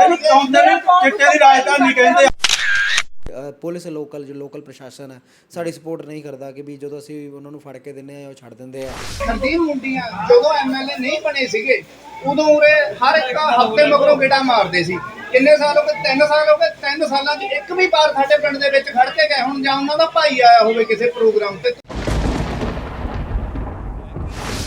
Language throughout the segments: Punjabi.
ਇਹਨੂੰ ਚਾਹੁੰਦੇ ਨੇ ਚਿੱਟੇ ਦੀ ਰਾਜਧਾਨੀ ਕਹਿੰਦੇ ਆ। ਅ, ਪੁਲਿਸ ਲੋਕਲ ਜੋ ਲੋਕਲ ਪ੍ਰਸ਼ਾਸਨ ਹੈ ਸਾਡੀ ਸਪੋਰਟ ਨਹੀਂ ਕਰਦਾ ਕਿ ਵੀ ਜਦੋਂ ਅਸੀਂ ਉਹਨਾਂ ਨੂੰ ਫੜ ਕੇ ਦਿੰਦੇ ਆ ਉਹ ਛੱਡ ਦਿੰਦੇ ਆ। ਹਰਦੀਪ ਮੁੰਡੀਆਂ ਜਦੋਂ ਐਮਐਲਏ ਨਹੀਂ ਬਣੇ ਸੀਗੇ ਉਦੋਂ ਉਰੇ ਹਰ ਇੱਕ ਹਫ਼ਤੇ ਮਗਰੋਂ ਗੇੜਾ ਮਾਰਦੇ ਸੀ। ਕਿੰਨੇ ਸਾਲ ਹੋ ਗਏ? 3 ਸਾਲ ਹੋ ਗਏ? 3 ਸਾਲਾਂ 'ਚ ਇੱਕ ਵੀ ਵਾਰ ਸਾਡੇ ਪਿੰਡ ਦੇ ਵਿੱਚ ਖੜ ਕੇ ਗਏ। ਹੁਣ ਜਾਂ ਉਹਨਾਂ ਦਾ ਭਾਈ ਆਇਆ ਹੋਵੇ ਕਿਸੇ ਪ੍ਰੋਗਰਾਮ ਤੇ।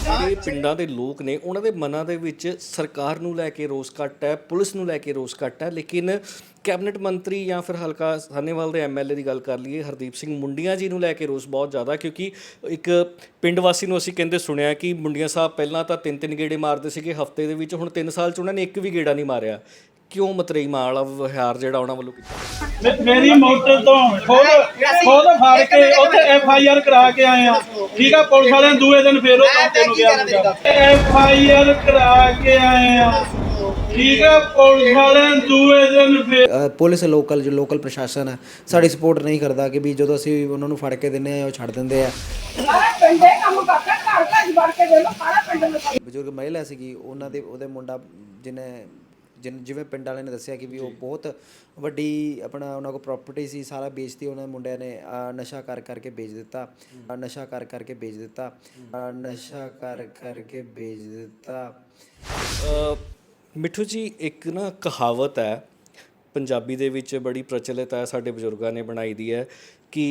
ਜਿਹੜੇ ਪਿੰਡਾਂ ਦੇ ਲੋਕ ਨੇ, ਉਹਨਾਂ ਦੇ ਮਨਾਂ ਦੇ ਵਿੱਚ ਸਰਕਾਰ ਨੂੰ ਲੈ ਕੇ ਰੋਸ ਘੱਟ ਹੈ, ਪੁਲਿਸ ਨੂੰ ਲੈ ਕੇ ਰੋਸ ਘੱਟ ਹੈ, ਲੇਕਿਨ ਕੈਬਨਿਟ ਮੰਤਰੀ ਜਾਂ ਫਿਰ ਹਲਕਾ ਸਾਨੇਵਾਲ ਦੇ ਐਮਐਲਏ ਦੀ ਗੱਲ ਕਰ ਲਈਏ, ਹਰਦੀਪ ਸਿੰਘ ਮੁੰਡੀਆਂ ਜੀ ਨੂੰ ਲੈ ਕੇ ਰੋਸ ਬਹੁਤ ਜ਼ਿਆਦਾ ਕਿਉਂਕਿ ਇੱਕ ਪਿੰਡ ਵਾਸੀ ਨੂੰ ਅਸੀਂ ਕਹਿੰਦੇ ਸੁਣਿਆ ਕਿ ਮੁੰਡੀਆਂ ਸਾਹਿਬ ਪਹਿਲਾਂ ਤਾਂ ਤਿੰਨ ਤਿੰਨ ਗੇੜੇ ਮਾਰਦੇ ਸੀਗੇ, ਹਫ਼ਤੇ ਦੇ ਵਿੱਚ ਹੁਣ ਤਿੰਨ ਸਾਲ ਚ ਉਹਨਾਂ ਨੇ ਇੱਕ ਵੀ ਗੇੜਾ ਨਹੀਂ ਮਾਰਿਆ। ਕਿਉਂ ਮਤਰੇਈ ਮਾਲ ਵਿਹਾਰ ਜਿਹੜਾ ਉਹਨਾਂ ਵੱਲੋਂ ਕੀਤਾ? ਮੇ- ਮੇਰੀ ਮੋਟਰ ਤੋਂ ਖੋਦ ਖੋਦ ਫੜ ਕੇ ਉੱਥੇ ਐਫ ਆਈ ਆਰ ਕਰਾ ਕੇ ਆਏ ਆ। ਠੀਕ ਆ ਪੁਲਿਸ ਵਾਲਿਆਂ ਨੇ ਦੂਏ ਦਿਨ ਫੇਰ ਉਹ ਚੌਂਕੇ ਨੂੰ ਗਿਆ ਐਫ ਆਈ ਆਰ ਕਰਾ ਕੇ ਆਏ ਆ। ਠੀਕ ਆ ਪੁਲਿਸ ਵਾਲਿਆਂ ਨੇ ਦੂਏ ਦਿਨ ਫੇਰ ਅ, ਪੁਲਿਸ ਲੋਕਲ ਜੋ ਲੋਕਲ ਪ੍ਰਸ਼ਾਸਨ ਹੈ ਸਾਡੀ ਸਪੋਰਟ ਨਹੀਂ ਕਰਦਾ ਕਿ ਵੀ ਜਦੋਂ ਅਸੀਂ ਉਹਨਾਂ ਨੂੰ ਫੜ ਕੇ ਦਿੰਦੇ ਆ ਉਹ ਛੱਡ ਦਿੰਦੇ ਆ। ਸਾਰੇ ਪਿੰਡੇ ਕੰਮ ਕਰਦਾ ਘਰ ਘਰ ਵੜ ਕੇ ਦੇ ਲੋ ਸਾਰਾ ਪਿੰਡ ਨੂੰ ਬਜ਼ੁਰਗ ਮਹਿਲਾ ਸੀਗੀ ਉਹਨਾਂ ਦੇ ਉਹਦੇ ਮੁੰਡਾ ਜਿਹਨੇ ਜਿਨ- ਜਿਵੇਂ ਪਿੰਡ ਵਾਲਿਆਂ ਨੇ ਦੱਸਿਆ ਕਿ ਵੀ ਉਹ ਬਹੁਤ ਵੱਡੀ ਆਪਣਾ ਉਹਨਾਂ ਕੋਲ ਪ੍ਰਾਪਰਟੀ ਸੀ ਸਾਰਾ ਵੇਚਤੀ ਉਹਨਾਂ ਮੁੰਡਿਆਂ ਨੇ ਨਸ਼ਾ ਕਰ ਕਰਕੇ ਵੇਚ ਦਿੱਤਾ। ਨਸ਼ਾ ਕਰ ਕਰਕੇ ਵੇਚ ਦਿੱਤਾ। ਨਸ਼ਾ ਕਰ ਕਰਕੇ ਵੇਚ ਦਿੱਤਾ। ਅ, ਮਿੱਠੂ ਜੀ ਇੱਕ ਨਾ ਕਹਾਵਤ ਹੈ ਪੰਜਾਬੀ ਦੇ ਵਿੱਚ ਬੜੀ ਪ੍ਰਚਲਿਤ ਹੈ ਸਾਡੇ ਬਜ਼ੁਰਗਾਂ ਨੇ ਬਣਾਈ ਦੀ ਹੈ ਕਿ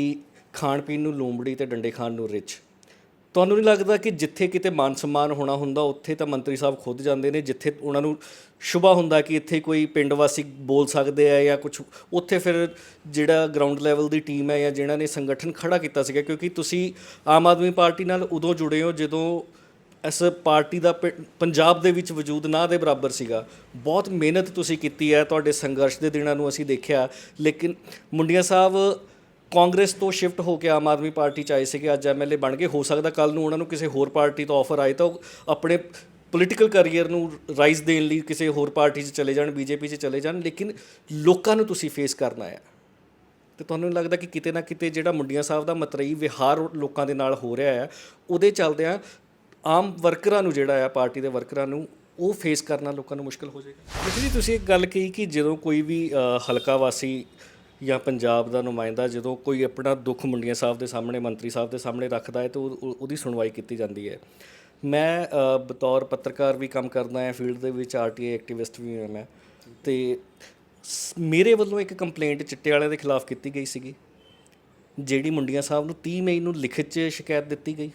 ਖਾਣ ਪੀਣ ਨੂੰ ਲੂੰਬੜੀ ਤੇ ਡੰਡੇ ਖਾਣ ਨੂੰ ਰਿਚ ਤੁਹਾਨੂੰ ਨਹੀਂ ਲੱਗਦਾ ਕਿ ਜਿੱਥੇ ਕਿਤੇ ਮਾਨ ਸਨਮਾਨ ਹੋਣਾ ਹੁੰਦਾ, ਉੱਥੇ ਤਾਂ ਮੰਤਰੀ ਸਾਹਿਬ ਖੁਦ ਜਾਂਦੇ ਨੇ, ਜਿੱਥੇ ਉਹਨਾਂ ਨੂੰ ਸ਼ੁਭਾ ਹੁੰਦਾ ਕਿ ਇੱਥੇ ਕੋਈ ਪਿੰਡ ਵਾਸੀ ਬੋਲ ਸਕਦੇ ਆ ਜਾਂ ਕੁਝ ਉੱਥੇ ਫਿਰ ਜਿਹੜਾ ਗਰਾਊਂਡ ਲੈਵਲ ਦੀ ਟੀਮ ਹੈ ਜਾਂ ਜਿਹਨਾਂ ਨੇ ਸੰਗਠਨ ਖੜਾ ਕੀਤਾ ਸੀਗਾ, ਕਿਉਂਕਿ ਤੁਸੀਂ ਆਮ ਆਦਮੀ ਪਾਰਟੀ ਨਾਲ ਉਦੋਂ ਜੁੜੇ ਹੋ ਜਦੋਂ ਇਸ ਪਾਰਟੀ ਦਾ ਪਿੰ- ਪੰਜਾਬ ਦੇ ਵਿੱਚ ਵਜੂਦ ਨਾ ਦੇ ਬਰਾਬਰ ਸੀਗਾ। ਬਹੁਤ ਮਿਹਨਤ ਤੁਸੀਂ ਕੀਤੀ ਹੈ, ਤੁਹਾਡੇ ਸੰਘਰਸ਼ ਦੇ ਦਿਨਾਂ ਨੂੰ ਅਸੀਂ ਦੇਖਿਆ, ਲੇਕਿਨ ਮੁੰਡੀਆਂ ਸਾਹਿਬ ਕਾਂਗਰਸ ਤੋਂ ਸ਼ਿਫਟ ਹੋ ਕੇ ਆਮ ਆਦਮੀ ਪਾਰਟੀ ਚ ਆਏ ਸੀਗੇ, ਅੱਜ ਐਮਐਲਏ ਬਣ ਗਏ। ਹੋ ਸਕਦਾ ਕੱਲ ਨੂੰ ਉਹਨਾਂ ਨੂੰ ਕਿਸੇ ਹੋਰ ਪਾਰਟੀ ਤੋਂ ਆਫਰ ਆਏ ਤਾਂ ਉਹ ਆਪਣੇ ਪੋਲੀਟੀਕਲ ਕੈਰੀਅਰ ਨੂੰ ਰਾਈਜ਼ ਦੇਣ ਲਈ ਕਿਸੇ ਹੋਰ ਪਾਰਟੀ 'ਚ ਚਲੇ ਜਾਣ ਬੀਜੇਪੀ 'ਚ ਚਲੇ ਜਾਣ, ਲੇਕਿਨ ਲੋਕਾਂ ਨੂੰ ਤੁਸੀਂ ਫੇਸ ਕਰਨਾ ਹੈ ਤੇ ਤੁਹਾਨੂੰ ਲੱਗਦਾ ਕਿ ਕਿਤੇ ਨਾ ਕਿਤੇ ਜਿਹੜਾ ਮੁੰਡੀਆਂ ਸਾਹਿਬ ਦਾ ਮਤਰਈ ਵਿਹਾਰ ਲੋਕਾਂ ਦੇ ਨਾਲ ਹੋ ਰਿਹਾ ਹੈ ਉਹਦੇ ਚੱਲਦਿਆਂ ਆਮ ਵਰਕਰਾਂ ਨੂੰ ਜਿਹੜਾ ਆ, ਪਾਰਟੀ ਦੇ ਵਰਕਰਾਂ ਨੂੰ ਉਹ ਫੇਸ ਕਰਨਾ ਲੋਕਾਂ ਨੂੰ ਮੁਸ਼ਕਲ ਹੋ ਜਾਏਗਾ। ਜੀ, ਤੁਸੀਂ ਇੱਕ ਗੱਲ ਕਹੀ ਕਿ ਜਦੋਂ ਕੋਈ ਵੀ ਹਲਕਾ ਵਾਸੀ ਜਾਂ ਪੰਜਾਬ ਦਾ ਨੁਮਾਇੰਦਾ ਜਦੋਂ ਕੋਈ ਆਪਣਾ ਦੁੱਖ ਮੁੰਡੀਆਂ ਸਾਹਿਬ ਦੇ ਸਾਹਮਣੇ, ਮੰਤਰੀ ਸਾਹਿਬ ਦੇ ਸਾਹਮਣੇ ਰੱਖਦਾ ਹੈ, ਤਾਂ ਉਹ- ਉਹਦੀ ਸੁਣਵਾਈ ਕੀਤੀ ਜਾਂਦੀ ਹੈ। ਮੈਂ ਬਤੌਰ ਪੱਤਰਕਾਰ ਵੀ ਕੰਮ ਕਰਦਾ ਹਾਂ, ਫੀਲਡ ਦੇ ਵਿੱਚ ਆਰਟੀਆਈ ਐਕਟਿਵਿਸਟ ਵੀ ਹਾਂ ਮੈਂ। ਤੇ ਸ- ਮੇਰੇ ਵੱਲੋਂ ਇੱਕ ਕੰਪਲੇਂਟ ਚਿੱਟੇ ਵਾਲਿਆਂ ਦੇ ਖਿਲਾਫ ਕੀਤੀ ਗਈ ਸੀਗੀ, ਜਿਹੜੀ ਮੁੰਡੀਆਂ ਸਾਹਿਬ ਨੂੰ 30 ਮਈ ਨੂੰ ਲਿਖਤ 'ਚ ਸ਼ਿਕਾਇਤ ਦਿੱਤੀ ਗਈ।